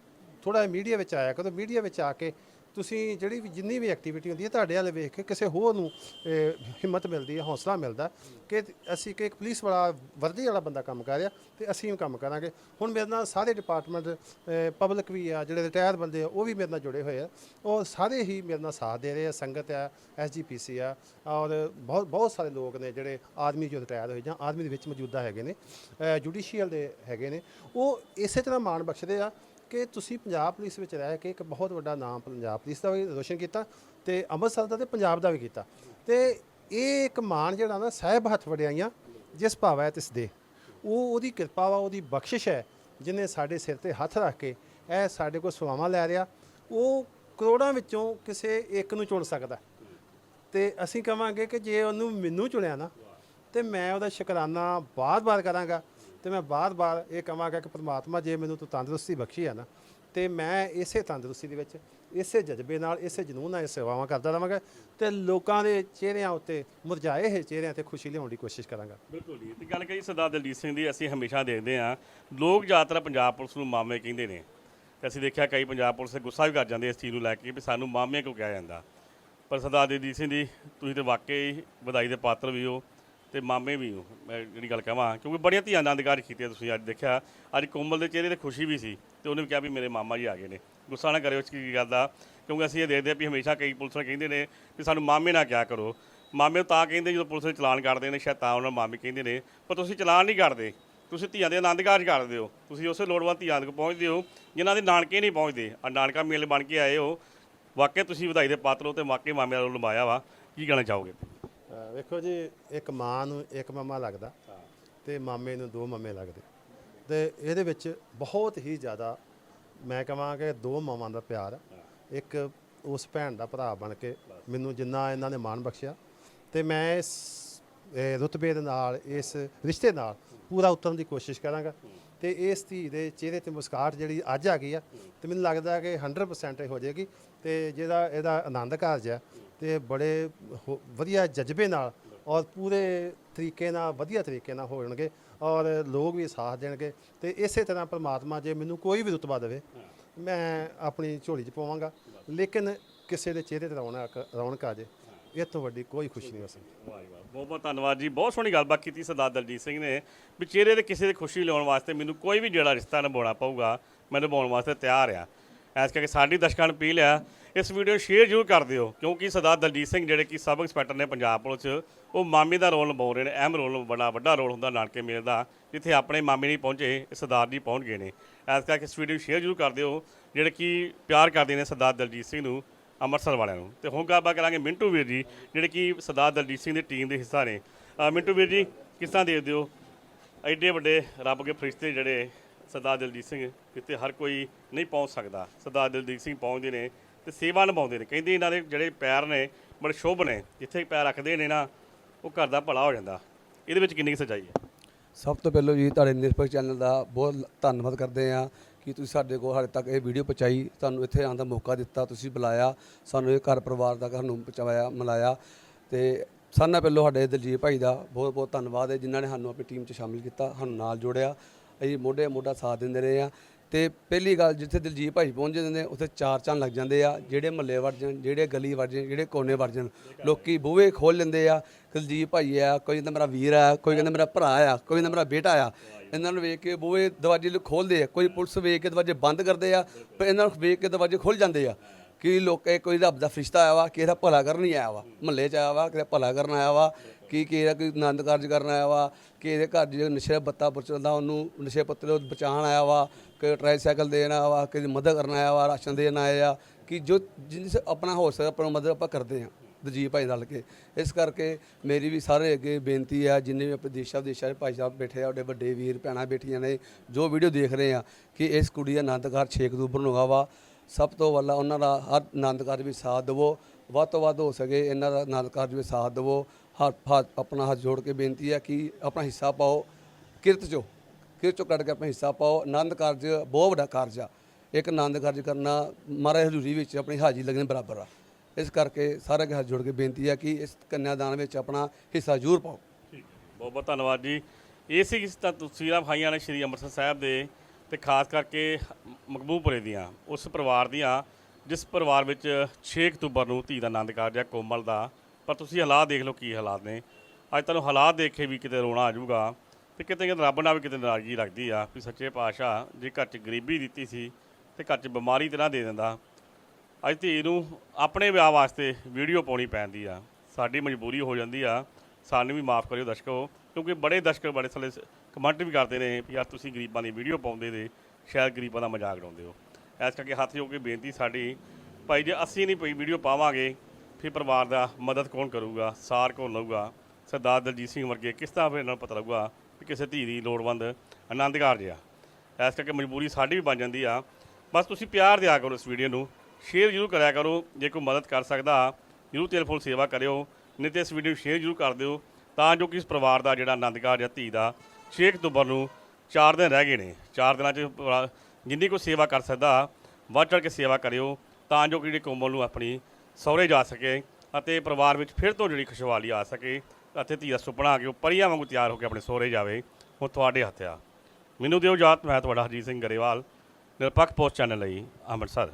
ਥੋੜਾ ਮੀਡੀਆ ਵਿੱਚ ਆਇਆ ਕਰੋ ਮੀਡੀਆ ਵਿੱਚ ਆ ਕੇ ਤੁਸੀਂ ਜਿਹੜੀ ਵੀ ਜਿੰਨੀ ਵੀ ਐਕਟੀਵਿਟੀ ਹੁੰਦੀ ਹੈ ਤੁਹਾਡੇ ਵਾਲੇ ਵੇਖ ਕੇ ਕਿਸੇ ਹੋਰ ਨੂੰ ਅਹ, ਹਿੰਮਤ ਮਿਲਦੀ ਹੈ ਹੌਸਲਾ ਮਿਲਦਾ ਕਿ ਅਸੀਂ ਕਿ ਇੱਕ ਪੁਲਿਸ ਵਾਲਾ ਵਰਦੀ ਵਾਲਾ ਬੰਦਾ ਕੰਮ ਕਰ ਰਿਹਾ ਤੇ ਅਸੀਂ ਵੀ ਕੰਮ ਕਰਾਂਗੇ। ਹੁਣ ਮੇਰੇ ਨਾਲ ਸਾਰੇ ਡਿਪਾਰਟਮੈਂਟ ਪਬਲਿਕ ਵੀ ਆ ਜਿਹੜੇ ਰਿਟਾਇਰ ਬੰਦੇ ਆ ਉਹ ਵੀ ਮੇਰੇ ਨਾਲ ਜੁੜੇ ਹੋਏ ਆ। ਉਹ ਸਾਰੇ ਹੀ ਮੇਰੇ ਨਾਲ ਸਾਥ ਦੇ ਰਹੇ ਆ ਸੰਗਤ ਆ ਐਸਜੀਪੀਸੀ ਆ ਔਰ ਬਹੁਤ ਬਹੁਤ ਸਾਰੇ ਲੋਕ ਨੇ ਜਿਹੜੇ ਆਦਮੀ ਜੋ ਰਿਟਾਇਰ ਹੋਏ ਜਾਂ ਆਦਮੀ ਦੇ ਵਿੱਚ ਮੌਜੂਦਾ ਹੈਗੇ ਨੇ ਜੁਡੀਸ਼ੀਅਲ ਦੇ ਹੈਗੇ ਨੇ। ਉਹ ਇਸੇ ਤਰ੍ਹਾਂ ਮਾਣ ਬਖਸ਼ਦੇ ਆ ਕਿ ਤੁਸੀਂ ਪੰਜਾਬ ਪੁਲਿਸ ਵਿੱਚ ਰਹਿ ਕੇ ਇੱਕ ਬਹੁਤ ਵੱਡਾ ਨਾਮ ਪੰਜਾਬ ਪੁਲਿਸ ਦਾ ਵੀ ਰੋਸ਼ਨ ਕੀਤਾ ਤੇ ਅੰਮ੍ਰਿਤਸਰ ਦਾ ਤੇ ਪੰਜਾਬ ਦਾ ਵੀ ਕੀਤਾ। ਤੇ ਇਹ ਇੱਕ ਮਾਣ ਜਿਹੜਾ ਨਾ ਸਾਹਿਬ ਹੱਥ ਵਡਿਆਈਆਂ ਜਿਸ ਭਾਵੈ ਤਿਸ ਦੇ ਉਹ ਉਹਦੀ ਕਿਰਪਾ ਵਾ, ਉਹਦੀ ਬਖਸ਼ਿਸ਼ ਹੈ, ਜਿਨੇ ਸਾਡੇ ਸਿਰ ਤੇ ਹੱਥ ਰੱਖ ਕੇ ਇਹ ਸਾਡੇ ਕੋਲ ਸੇਵਾਵਾਂ ਲੈ ਰਿਹਾ। ਉਹ ਕਰੋੜਾਂ ਵਿੱਚੋਂ ਕਿਸੇ ਇੱਕ ਨੂੰ ਚੁਣ ਸਕਦਾ। ਤੇ ਅਸੀਂ ਕਵਾਂਗੇ ਕਿ ਜੇ ਉਹਨੂੰ ਮੈਨੂੰ ਚੁਣਿਆ ਨਾ, ਤੇ ਮੈਂ ਉਹਦਾ ਸ਼ੁਕਰਾਨਾ ਬਾਰ-ਬਾਰ ਕਰਾਂਗਾ। ਤੇ ਮੈਂ ਬਾਰ-ਬਾਰ ਇਹ ਕਹਾਂਗਾ ਕਿ ਪ੍ਰਮਾਤਮਾ ਜੇ ਮੈਨੂੰ ਤੂੰ ਤੰਦਰੁਸਤੀ ਬਖਸ਼ੀ ਆ ਨਾ, ਤੇ ਮੈਂ ਇਸੇ ਤੰਦਰੁਸਤੀ ਦੇ ਵਿੱਚ, ਇਸੇ ਜਜ਼ਬੇ ਨਾਲ, ਇਸੇ ਜਨੂਨ ਨਾਲ ਇਹ ਸੇਵਾਵਾਂ ਕਰਦਾ ਰਹਾਂਗਾ ਤੇ ਲੋਕਾਂ ਦੇ ਚਿਹਰਿਆਂ ਉੱਤੇ, ਮੁਰਝਾਏ ਹੋਏ ਚਿਹਰਿਆਂ ਤੇ ਖੁਸ਼ੀ ਲਿਆਉਣ ਦੀ ਕੋਸ਼ਿਸ਼ ਕਰਾਂਗਾ। ਬਿਲਕੁਲ ਜੀ, ਤੇ ਗੱਲ ਕਰੀ ਸਰਦਾਰ ਦਲਜੀਤ ਸਿੰਘ ਦੀ, ਅਸੀਂ ਹਮੇਸ਼ਾ ਦੇਖਦੇ ਹਾਂ, ਲੋਕ ਜ਼ਿਆਦਾਤਰ ਪੰਜਾਬ ਪੁਲਿਸ ਨੂੰ ਮਾਮੇ ਕਹਿੰਦੇ ਨੇ। ਤੇ ਅਸੀਂ ਦੇਖਿਆ ਕਈ ਪੰਜਾਬ ਪੁਲਿਸ ਦੇ ਗੁੱਸਾ ਵੀ ਕਰ ਜਾਂਦੇ ਇਸ ਚੀਜ਼ ਨੂੰ ਲੈ ਕੇ ਵੀ ਸਾਨੂੰ ਮਾਮੇ ਕਿਉਂ ਕਿਹਾ ਜਾਂਦਾ। ਪਰ ਸਰਦਾਰ ਦਲਜੀਤ ਸਿੰਘ ਦੀ ਤੁਸੀਂ ਤੇ ਵਾਕਈ ਵਧਾਈ ਦੇ ਪਾਤਰ ਵੀ ਹੋ ਤੇ ਮਾਮੇ ਵੀ ਹੋ, ਮੈਂ ਜਿਹੜੀ ਗੱਲ ਕਹਾਂ, ਕਿਉਂਕਿ ਬੜੀਆਂ ਧੀਆਂ ਨਾਲ ਅਧਿਕਾਰ ਕੀਤੀਆਂ ਤੁਸੀਂ ਅੱਜ ਦੇਖਿਆ। ਅੱਜ ਕੋਮਲ ਦੇ ਚਿਹਰੇ ਤੇ ਖੁਸ਼ੀ ਵੀ ਸੀ ਤੇ ਉਹਨੇ ਵੀ ਕਿਹਾ ਵੀ ਮੇਰੇ ਮਾਮਾ ਜੀ ਆ ਗਏ ਨੇ। ਗੁੱਸਾ ਨਾ ਕਰਿਓ ਇਸ ਕੀ ਗੱਲ ਦਾ, ਕਿਉਂਕਿ ਅਸੀਂ ਇਹ ਦੇਖਦੇ ਹਾਂ ਵੀ ਹਮੇਸ਼ਾ ਕਈ ਪੁਲਿਸ ਵਾਲੇ ਕਹਿੰਦੇ ਨੇ ਵੀ ਸਾਨੂੰ ਮਾਮੇ ਨਾ ਕਿਆ ਕਰੋ। ਮਾਮੇ ਤਾਂ ਕਹਿੰਦੇ ਜਦੋਂ ਪੁਲਿਸ ਦੇ ਚਲਾਨ ਕੱਟਦੇ ਨੇ, ਸ਼ਾਇਦ ਤਾਂ ਉਹਨਾਂ ਨੂੰ ਮਾਮੇ ਕਹਿੰਦੇ ਨੇ, ਪਰ ਤੁਸੀਂ ਚਲਾਨ ਨਹੀਂ ਕਰਦੇ ਤੁਸੀਂ ਧੀਆਂ ਦੇ ਆਨੰਦ ਕਾਰਜ ਕਰਦੇ ਹੋ। ਤੁਸੀਂ ਉਸੇ ਲੋੜਵੰਦ ਧੀਆਂ ਤੱਕ ਪਹੁੰਚਦੇ ਹੋ, ਜਿਨ੍ਹਾਂ ਦੇ ਨਾਨਕੇ ਨਹੀਂ ਪਹੁੰਚਦੇ। ਆ ਨਾਨਕਾ ਮੇਲ ਬਣ ਕੇ ਆਏ ਹੋ। ਵਾਕਿਆ ਤੁਸੀਂ ਵਧਾਈ ਦੇ ਪਾਤਰ ਹੋ ਤੇ ਵਾਕਈ ਮਾਮੇ ਦਾ ਰੋਲ ਵਾ। ਕੀ ਕਹਿਣਾ ਚਾਹੋਗੇ? ਵੇਖੋ ਜੀ ਇੱਕ ਮਾਂ ਨੂੰ ਇੱਕ ਮਾਮਾ ਲੱਗਦਾ ਤੇ ਮਾਮੇ ਨੂੰ ਦੋ ਮਾਮੇ ਲੱਗਦੇ। ਤੇ ਇਹਦੇ ਵਿੱਚ ਬਹੁਤ ਹੀ ਜ਼ਿਆਦਾ ਮੈਂ ਕਹਾਂ ਕਿ ਦੋ ਮਾਵਾਂ ਦਾ ਪਿਆਰ। ਇੱਕ ਉਸ ਭੈਣ ਦਾ ਭਰਾ ਬਣ ਕੇ ਮੈਨੂੰ ਜਿੰਨਾ ਇਹਨਾਂ ਨੇ ਮਾਣ ਬਖਸ਼ਿਆ ਤੇ ਮੈਂ ਇਸ ਰੁਤਬੇ ਦੇ ਨਾਲ ਇਸ ਰਿਸ਼ਤੇ ਨਾਲ ਪੂਰਾ ਉਤਰਨ ਦੀ ਕੋਸ਼ਿਸ਼ ਕਰਾਂਗਾ ਤੇ ਇਸ ਧੀ ਦੇ ਚਿਹਰੇ ਤੇ ਮੁਸਕਾਟ ਜਿਹੜੀ ਅੱਜ ਆ ਗਈ ਆ ਤੇ ਮੈਨੂੰ ਲੱਗਦਾ ਕਿ 100% ਇਹ ਹੋ ਜਾਏਗੀ ਤੇ ਜਿਹਦਾ ਇਹਦਾ ਆਨੰਦ ਕਾਰਜ ਆ। ਤੇ ਬੜੇ ਹੋ- ਵਧੀਆ ਜਜ਼ਬੇ ਨਾਲ ਔਰ ਪੂਰੇ ਤਰੀਕੇ ਨਾਲ, ਵਧੀਆ ਤਰੀਕੇ ਨਾਲ ਹੋਣਗੇ ਔਰ ਲੋਕ ਵੀ ਸਾਥ ਦੇਣਗੇ ਤੇ ਇਸੇ ਤਰ੍ਹਾਂ ਪਰਮਾਤਮਾ ਜੇ ਮੈਨੂੰ ਕੋਈ ਵੀ ਰੁਤਬਾ ਦੇਵੇ, ਮੈਂ ਆਪਣੀ ਝੋਲੀ 'ਚ ਪਾਵਾਂਗਾ। ਲੇਕਿਨ ਕਿਸੇ ਦੇ ਚਿਹਰੇ ਤੇ ਰੌਣਕ ਰੌਣਕ ਆ ਜੇ ਇਹ ਤੋਂ ਵੱਡੀ ਕੋਈ ਖੁਸ਼ੀ ਨਹੀਂ ਹੋ ਸਕਦੀ। ਵਾਹ ਜੀ ਵਾਹ, ਬਹੁਤ ਬਹੁਤ ਧੰਨਵਾਦ ਜੀ। ਬਹੁਤ ਸੋਹਣੀ ਗੱਲਬਾਤ ਕੀਤੀ ਸਰਦਾਰ ਦਲਜੀਤ ਸਿੰਘ ਨੇ ਵੀ ਚਿਹਰੇ ਦੇ ਕਿਸੇ ਦੀ ਖੁਸ਼ੀ ਲਿਆਉਣ ਵਾਸਤੇ ਮੈਨੂੰ ਕੋਈ ਵੀ ਜਿਹੜਾ ਰਿਸ਼ਤਾ ਨਿਭਾਉਣਾ ਪਊਗਾ, ਮੈਂ ਨਿਭਾਉਣ ਵਾਸਤੇ ਤਿਆਰ ਆ। ਐਸ ਕਰਕੇ ਸਾਡੀ ਦਰਸ਼ਕਾਂ ਨੂੰ ਅਪੀਲ ਆ, ਇਸ ਵੀਡੀਓ ਨੂੰ ਸ਼ੇਅਰ ਜ਼ਰੂਰ ਕਰ ਦਿਓ, ਕਿਉਂਕਿ ਸਰਦਾਰ ਦਲਜੀਤ ਸਿੰਘ ਜਿਹੜੇ ਕਿ ਸਬ ਇੰਸਪੈਕਟਰ ਨੇ ਪੰਜਾਬ ਪੁਲਿਸ 'ਚ, ਉਹ ਮਾਮੇ ਦਾ ਰੋਲ ਨਿਭਾਉ ਰਹੇ ਨੇ, ਅਹਿਮ ਰੋਲ, ਬੜਾ ਵੱਡਾ ਰੋਲ ਹੁੰਦਾ ਨਾਨਕੇ ਮੇਲ ਦਾ, ਜਿੱਥੇ ਆਪਣੇ ਮਾਮੇ ਨਹੀਂ ਪਹੁੰਚੇ ਸਰਦਾਰ ਜੀ ਪਹੁੰਚ ਗਏ ਨੇ। ਐਸ ਕਰਕੇ ਇਸ ਵੀਡੀਓ ਨੂੰ ਸ਼ੇਅਰ ਜ਼ਰੂਰ ਕਰ ਦਿਓ, ਜਿਹੜੇ ਕਿ ਪਿਆਰ ਕਰਦੇ ਨੇ ਸਰਦਾਰ ਦਲਜੀਤ ਸਿੰਘ ਨੂੰ, ਅੰਮ੍ਰਿਤਸਰ ਵਾਲਿਆਂ ਨੂੰ। ਤੇ ਹੁਣ ਗੱਲਬਾਤ ਕਰਾਂਗੇ ਮਿੰਟੂ ਵੀਰ ਜੀ, ਜਿਹੜੇ ਕਿ ਸਰਦਾਰ ਦਲਜੀਤ ਸਿੰਘ ਦੀ ਟੀਮ ਦੇ ਹਿੱਸਾ ਨੇ। ਮਿੰਟੂ ਵੀਰ ਜੀ, ਕਿਸ ਤਰ੍ਹਾਂ ਦੇਖਦੇ ਹੋ? ਐਡੇ ਵੱਡੇ ਰੱਬ ਦੇ ਫਰਿਸ਼ਤੇ ਜਿਹੜੇ ਸਰਦਾਰ ਦਲਜੀਤ ਸਿੰਘ ਕਿਤੇ ਹਰ ਕੋਈ ਨਹੀਂ ਪਹੁੰਚ ਸਕਦਾ। ਸਰਦਾਰ ਦਲਜੀਤ ਸਿੰਘ ਪਹੁੰਚਦੇ ਨੇ ਤੇ ਸੇਵਾ ਨਿਭਾਉਂਦੇ ਨੇ। ਕਹਿੰਦੇ ਇਹਨਾਂ ਦੇ ਜਿਹੜੇ ਪੈਰ ਨੇ, ਬੜੇ ਸ਼ੁਭ ਨੇ, ਜਿੱਥੇ ਪੈਰ ਰੱਖਦੇ ਨੇ ਨਾ, ਉਹ ਘਰ ਦਾ ਭਲਾ ਹੋ ਜਾਂਦਾ। ਇਹਦੇ ਵਿੱਚ ਕਿੰਨੀ ਕੁ ਸੱਚਾਈ ਹੈ? ਸਭ ਤੋਂ ਪਹਿਲਾਂ ਜੀ ਤੁਹਾਡੇ ਨਿਰਪੱਖ ਚੈਨਲ ਦਾ ਬਹੁਤ ਧੰਨਵਾਦ ਕਰਦੇ ਆ ਕਿ ਤੁਸੀਂ ਸਾਡੇ ਕੋਲ ਹਾਲੇ ਤੱਕ ਇਹ ਵੀਡੀਓ ਪਹੁੰਚਾਈ। ਤੁਹਾਨੂੰ ਇੱਥੇ ਆਉਣ ਦਾ ਮੌਕਾ ਦਿੱਤਾ, ਤੁਸੀਂ ਬੁਲਾਇਆ, ਸਾਨੂੰ ਇਹ ਘਰ ਪਰਿਵਾਰ ਦਾ ਸਾਨੂੰ ਪਹੁੰਚਾਇਆ, ਮਿਲਾਇਆ। ਤੇ ਸਾਰਿਆਂ ਨਾਲੋਂ ਪਹਿਲਾਂ ਸਾਡੇ ਦਲਜੀਤ ਭਾਈ ਦਾ ਬਹੁਤ ਬਹੁਤ ਧੰਨਵਾਦ ਹੈ, ਜਿਨ੍ਹਾਂ ਨੇ ਸਾਨੂੰ ਆਪਣੀ ਟੀਮ 'ਚ ਸ਼ਾਮਿਲ ਕੀਤਾ, ਸਾਨੂੰ ਨਾਲ ਜੋੜਿਆ। ਅਸੀਂ ਮੋਢੇ ਮੋਢਾ ਸਾਥ ਦਿੰਦੇ ਰਹੇ ਆ ਤੇ ਪਹਿਲੀ ਗੱਲ ਜਿੱਥੇ ਦਲਜੀਤ ਭਾਈ ਪਹੁੰਚ ਜਾਂਦੇ ਨੇ ਉੱਥੇ ਚਾਰ ਚੰਨ ਲੱਗ ਜਾਂਦੇ ਆ, ਜਿਹੜੇ ਮਹੱਲੇ ਵੜ ਜਾਣ, ਜਿਹੜੇ ਗਲੀ ਵੜ ਜਾਣ, ਜਿਹੜੇ ਕੋਨੇ ਵੜ ਜਾਣ। ਲੋਕੀ ਬੂਹੇ ਖੋਲ ਲੈਂਦੇ ਆ, ਦਲਜੀਤ ਭਾਈ ਆ, ਕੋਈ ਕਹਿੰਦਾ ਮੇਰਾ ਵੀਰ ਆ, ਕੋਈ ਕਹਿੰਦਾ ਮੇਰਾ ਭਰਾ ਆ, ਕੋਈ ਕਹਿੰਦਾ ਮੇਰਾ ਬੇਟਾ ਆ। ਇਹਨਾਂ ਨੂੰ ਵੇਖ ਕੇ ਬੂਹੇ ਦਰਵਾਜ਼ੇ ਨੂੰ ਖੋਲਦੇ ਆ, ਕੋਈ ਪੁਲਿਸ ਵੇਖ ਕੇ ਦਰਵਾਜ਼ੇ ਬੰਦ ਕਰਦੇ ਆ ਪਰ ਇਹਨਾਂ ਨੂੰ ਵੇਖ ਕੇ ਦਰਵਾਜ਼ੇ ਖੁੱਲ ਜਾਂਦੇ ਆ। ਕਿ ਲੋਕ, ਕੋਈ ਰੱਬ ਦਾ ਫਰਿਸ਼ਤਾ ਆਇਆ ਵਾ, ਕਿਸੇ ਦਾ ਭਲਾ ਕਰਨ ਹੀ ਆਇਆ ਵਾ, ਮਹੱਲੇ 'ਚ ਆਇਆ ਵਾ, ਕਿਸੇ ਦਾ ਭਲਾ ਕਰਨ ਆਇਆ ਵਾ। ਕਿ ਕਿਸੇ ਕੋਈ ਆਨੰਦ ਕਾਰਜ ਕਰਨ ਆਇਆ ਵਾ? ਕਿ ਇਹਦੇ ਘਰ ਜੇ ਨਸ਼ੇ ਦਾ ਬੱਤਾ ਪੁਰਚਦਾ ਉਹਨੂੰ ਨਸ਼ੇ ਪੱਤੇ ਤੋਂ ਬਚਾਉਣ ਆਇਆ ਵਾ? ਕਿ ਟ੍ਰਾਈਸਾਈਕਲ ਦੇਣ ਆਇਆ ਵਾ? ਕਿਸੇ ਮਦਦ ਕਰਨ ਆਇਆ ਵਾ? ਰਾਸ਼ਨ ਦੇਣ ਆਇਆ ਕਿ ਜੋ ਜਿੰਨੀ ਆਪਣਾ ਹੋ ਸਕਦਾ ਆਪਣਾ ਮਦਦ ਆਪਾਂ ਕਰਦੇ ਹਾਂ ਦਜੀਤ ਭਾਈ ਨਾਲ ਕੇ। ਇਸ ਕਰਕੇ ਮੇਰੀ ਵੀ ਸਾਰੇ ਅੱਗੇ ਬੇਨਤੀ ਆ, ਜਿੰਨੇ ਵੀ ਆਪਣੇ ਦੇਸ਼ਾਂ ਵਿਦੇਸ਼ਾਂ ਦੇ ਭਾਈ ਸਾਹਿਬ ਬੈਠੇ ਆ ਉਹਦੇ ਵੱਡੇ ਵੀਰ, ਭੈਣਾਂ ਬੈਠੀਆਂ ਨੇ, ਜੋ ਵੀਡੀਓ ਦੇਖ ਰਹੇ ਆ, ਕਿ ਇਸ ਕੁੜੀ ਦਾ ਆਨੰਦ ਕਾਰਜ 6 ਅਕਤੂਬਰ ਨੂੰ ਹੋਗਾ ਵਾ। ਸਭ ਤੋਂ ਵੱਲਾ ਉਹਨਾਂ ਦਾ ਹਰ ਆਨੰਦ ਕਾਰਜ ਵੀ ਸਾਥ ਦੇਵੋ। ਵੱਧ ਤੋਂ ਵੱਧ ਹੋ ਸਕੇ, ਇਹਨਾਂ ਦਾ ਆਨੰਦ ਕਾਰਜ ਵੀ ਸਾਥ ਦੇਵੋ। ਹੱਥ ਹੱਥ- ਆਪਣਾ ਹੱਥ ਜੋੜ ਕੇ ਬੇਨਤੀ ਹੈ ਕਿ ਆਪਣਾ ਹਿੱਸਾ ਪਾਓ, ਕਿਰਤ ਚੋਂ ਕਿਰਤ ਚੋਂ ਕੱਢ ਕੇ ਆਪਣਾ ਹਿੱਸਾ ਪਾਓ। ਆਨੰਦ ਕਾਰਜ, ਬਹੁਤ ਵੱਡਾ ਕਾਰਜ ਆ। ਇੱਕ ਆਨੰਦ ਕਾਰਜ ਕਰਨਾ ਮਹਾਰਾਜ ਹਜ਼ੂਰੀ ਵਿੱਚ ਆਪਣੀ ਹਾਜ਼ਰੀ ਲੱਗਣ ਬਰਾਬਰ ਆ। ਇਸ ਕਰਕੇ ਸਾਰੇ ਹੱਥ ਜੋੜ ਕੇ ਬੇਨਤੀ ਹੈ ਕਿ ਇਸ ਕੰਨਿਆਦਾਨ ਵਿੱਚ ਆਪਣਾ ਹਿੱਸਾ ਜ਼ਰੂਰ ਪਾਓ। ਬਹੁਤ ਬਹੁਤ ਧੰਨਵਾਦ ਜੀ। ਇਹ ਸੀ ਕਿਸ ਤਾਂ ਤਸਵੀਰਾਂ ਵਿਖਾਈਆਂ ਨੇ ਸ਼੍ਰੀ ਅੰਮ੍ਰਿਤਸਰ ਸਾਹਿਬ ਦੇ ਤੇ ਖਾਸ ਕਰਕੇ ਮਕਬੂਪੁਰੇ ਦੀਆਂ, ਉਸ ਪਰਿਵਾਰ ਦੀਆਂ, ਜਿਸ ਪਰਿਵਾਰ ਵਿੱਚ 6 ਅਕਤੂਬਰ ਨੂੰ ਧੀ ਦਾ ਆਨੰਦ ਕਾਰਜ ਹੈ, ਕੋਮਲ ਦਾ। ਪਰ ਤੁਸੀਂ ਹਾਲਾਤ ਦੇਖ ਲਓ ਕੀ ਹਾਲਾਤ ਨੇ। ਅੱਜ ਤੁਹਾਨੂੰ ਹਾਲਾਤ ਦੇਖ ਕੇ ਵੀ ਕਿਤੇ ਰੋਣਾ ਆ ਜਾਊਗਾ ਤੇ ਕਿਤੇ ਕਿਤੇ ਰੱਬ ਨਾਲ ਵੀ ਕਿਤੇ ਨਾਰਾਜ਼ਗੀ ਲੱਗਦੀ ਆ ਵੀ ਸੱਚੇ ਪਾਤਸ਼ਾਹ ਜੇ ਘਰ 'ਚ ਗਰੀਬੀ ਦਿੱਤੀ ਸੀ ਤੇ ਘਰ 'ਚ ਬਿਮਾਰੀ ਤੇ ਨਾ ਦੇ ਦਿੰਦਾ। ਅੱਜ ਧੀ ਨੂੰ ਆਪਣੇ ਵਿਆਹ ਵਾਸਤੇ ਵੀਡੀਓ ਪਾਉਣੀ ਪੈਂਦੀ ਆ। ਸਾਡੀ ਮਜਬੂਰੀ ਹੋ ਜਾਂਦੀ ਆ। ਸਾਨੂੰ ਵੀ ਮਾਫ ਕਰਿਓ ਦਰਸ਼ਕੋ, ਕਿਉਂਕਿ ਬੜੇ ਦਰਸ਼ਕ ਬੜੇ ਸਾਲੇ ਕਮੈਂਟ ਵੀ ਕਰਦੇ ਨੇ ਵੀ ਯਾਰ ਤੁਸੀਂ ਗਰੀਬਾਂ ਦੀ ਵੀਡੀਓ ਪਾਉਂਦੇ ਦੇ ਸ਼ਾਇਦ ਗਰੀਬਾਂ ਦਾ ਮਜ਼ਾਕ ਉਡਾਉਂਦੇ ਹੋ। ਇਸ ਕਰਕੇ ਹੱਥ ਜੋੜ ਕੇ ਬੇਨਤੀ ਸਾਡੀ, ਭਾਈ ਜੇ ਅਸੀਂ ਨਹੀਂ ਪਈ ਵੀਡੀਓ ਪਾਵਾਂਗੇ ਫਿਰ ਪਰਿਵਾਰ ਦਾ ਮਦਦ ਕੌਣ ਕਰੂਗਾ? ਸਾਰ ਕੌਣ ਲਊਗਾ? ਸਰਦਾਰ ਦਲਜੀਤ ਸਿੰਘ ਵਰਗੇ ਕਿਸ ਤਰ੍ਹਾਂ ਫਿਰ ਇਹਨਾਂ ਨੂੰ ਪਤਾ ਲੱਗੂਗਾ ਕਿ ਕਿਸੇ ਧੀ ਦੀ ਲੋੜਵੰਦ ਆਨੰਦ ਕਾਰਜ ਆ ਇਸ ਕਰਕੇ ਮਜਬੂਰੀ ਸਾਡੀ ਵੀ ਬਣ ਜਾਂਦੀ ਆ। ਬਸ ਤੁਸੀਂ ਪਿਆਰ ਦਿਆ ਕਰੋ ਇਸ ਵੀਡੀਓ ਨੂੰ। ਸ਼ੇਅਰ ਜ਼ਰੂਰ ਕਰਿਆ ਕਰੋ। ਜੇ ਕੋਈ ਮਦਦ ਕਰ ਸਕਦਾ, ਜ਼ਰੂਰ ਤੇਲ ਫੁੱਲ ਸੇਵਾ ਕਰਿਓ। ਨਹੀਂ ਤੇ ਇਸ ਵੀਡੀਓ ਨੂੰ ਸ਼ੇਅਰ ਜ਼ਰੂਰ ਕਰ ਦਿਓ ਤਾਂ ਜੋ ਕਿ ਇਸ ਪਰਿਵਾਰ ਦਾ ਜਿਹੜਾ ਆਨੰਦ ਕਾਰਜ ਆ ਧੀ ਦਾ 6 ਅਕਤੂਬਰ ਨੂੰ 4 ਦਿਨ ਰਹਿ ਗਏ ਨੇ। 4 ਦਿਨਾਂ 'ਚ ਪਰਿਵਾਰ- ਜਿੰਨੀ ਕੋਈ ਸੇਵਾ ਕਰ ਸਕਦਾ, ਵੱਧ ਚੜ੍ਹ ਕੇ ਸੇਵਾ ਕਰਿਓ ਤਾਂ ਜੋ ਕਿ ਜਿਹੜੀ ਕੋਮਲ ਨੂੰ ਆਪਣੀ ਸਹੁਰੇ ਜਾ ਸਕੇ ਅਤੇ ਪਰਿਵਾਰ ਵਿੱਚ ਫਿਰ ਤੋਂ ਜਿਹੜੀ ਖੁਸ਼ਹਾਲੀ ਆ ਸਕੇ, ਅਤੇ ਧੀ ਦਾ ਸੁਪਨਾ ਆ ਕੇ ਉਹ ਪਰੀਆਂ ਵਾਂਗੂ ਤਿਆਰ ਹੋ ਕੇ ਆਪਣੇ ਸਹੁਰੇ ਜਾਵੇ। ਉਹ ਤੁਹਾਡੇ ਹੱਥ ਆ ਮੈਨੂੰ ਦਿਓ ਜਾਤ ਮੈਂ ਤੁਹਾਡਾ ਹਰਜੀਤ ਸਿੰਘ ਗਰੇਵਾਲ, ਨਿਰਪੱਖ ਪੋਸਟ ਚੈਨਲ ਲਈ ਅੰਮ੍ਰਿਤਸਰ।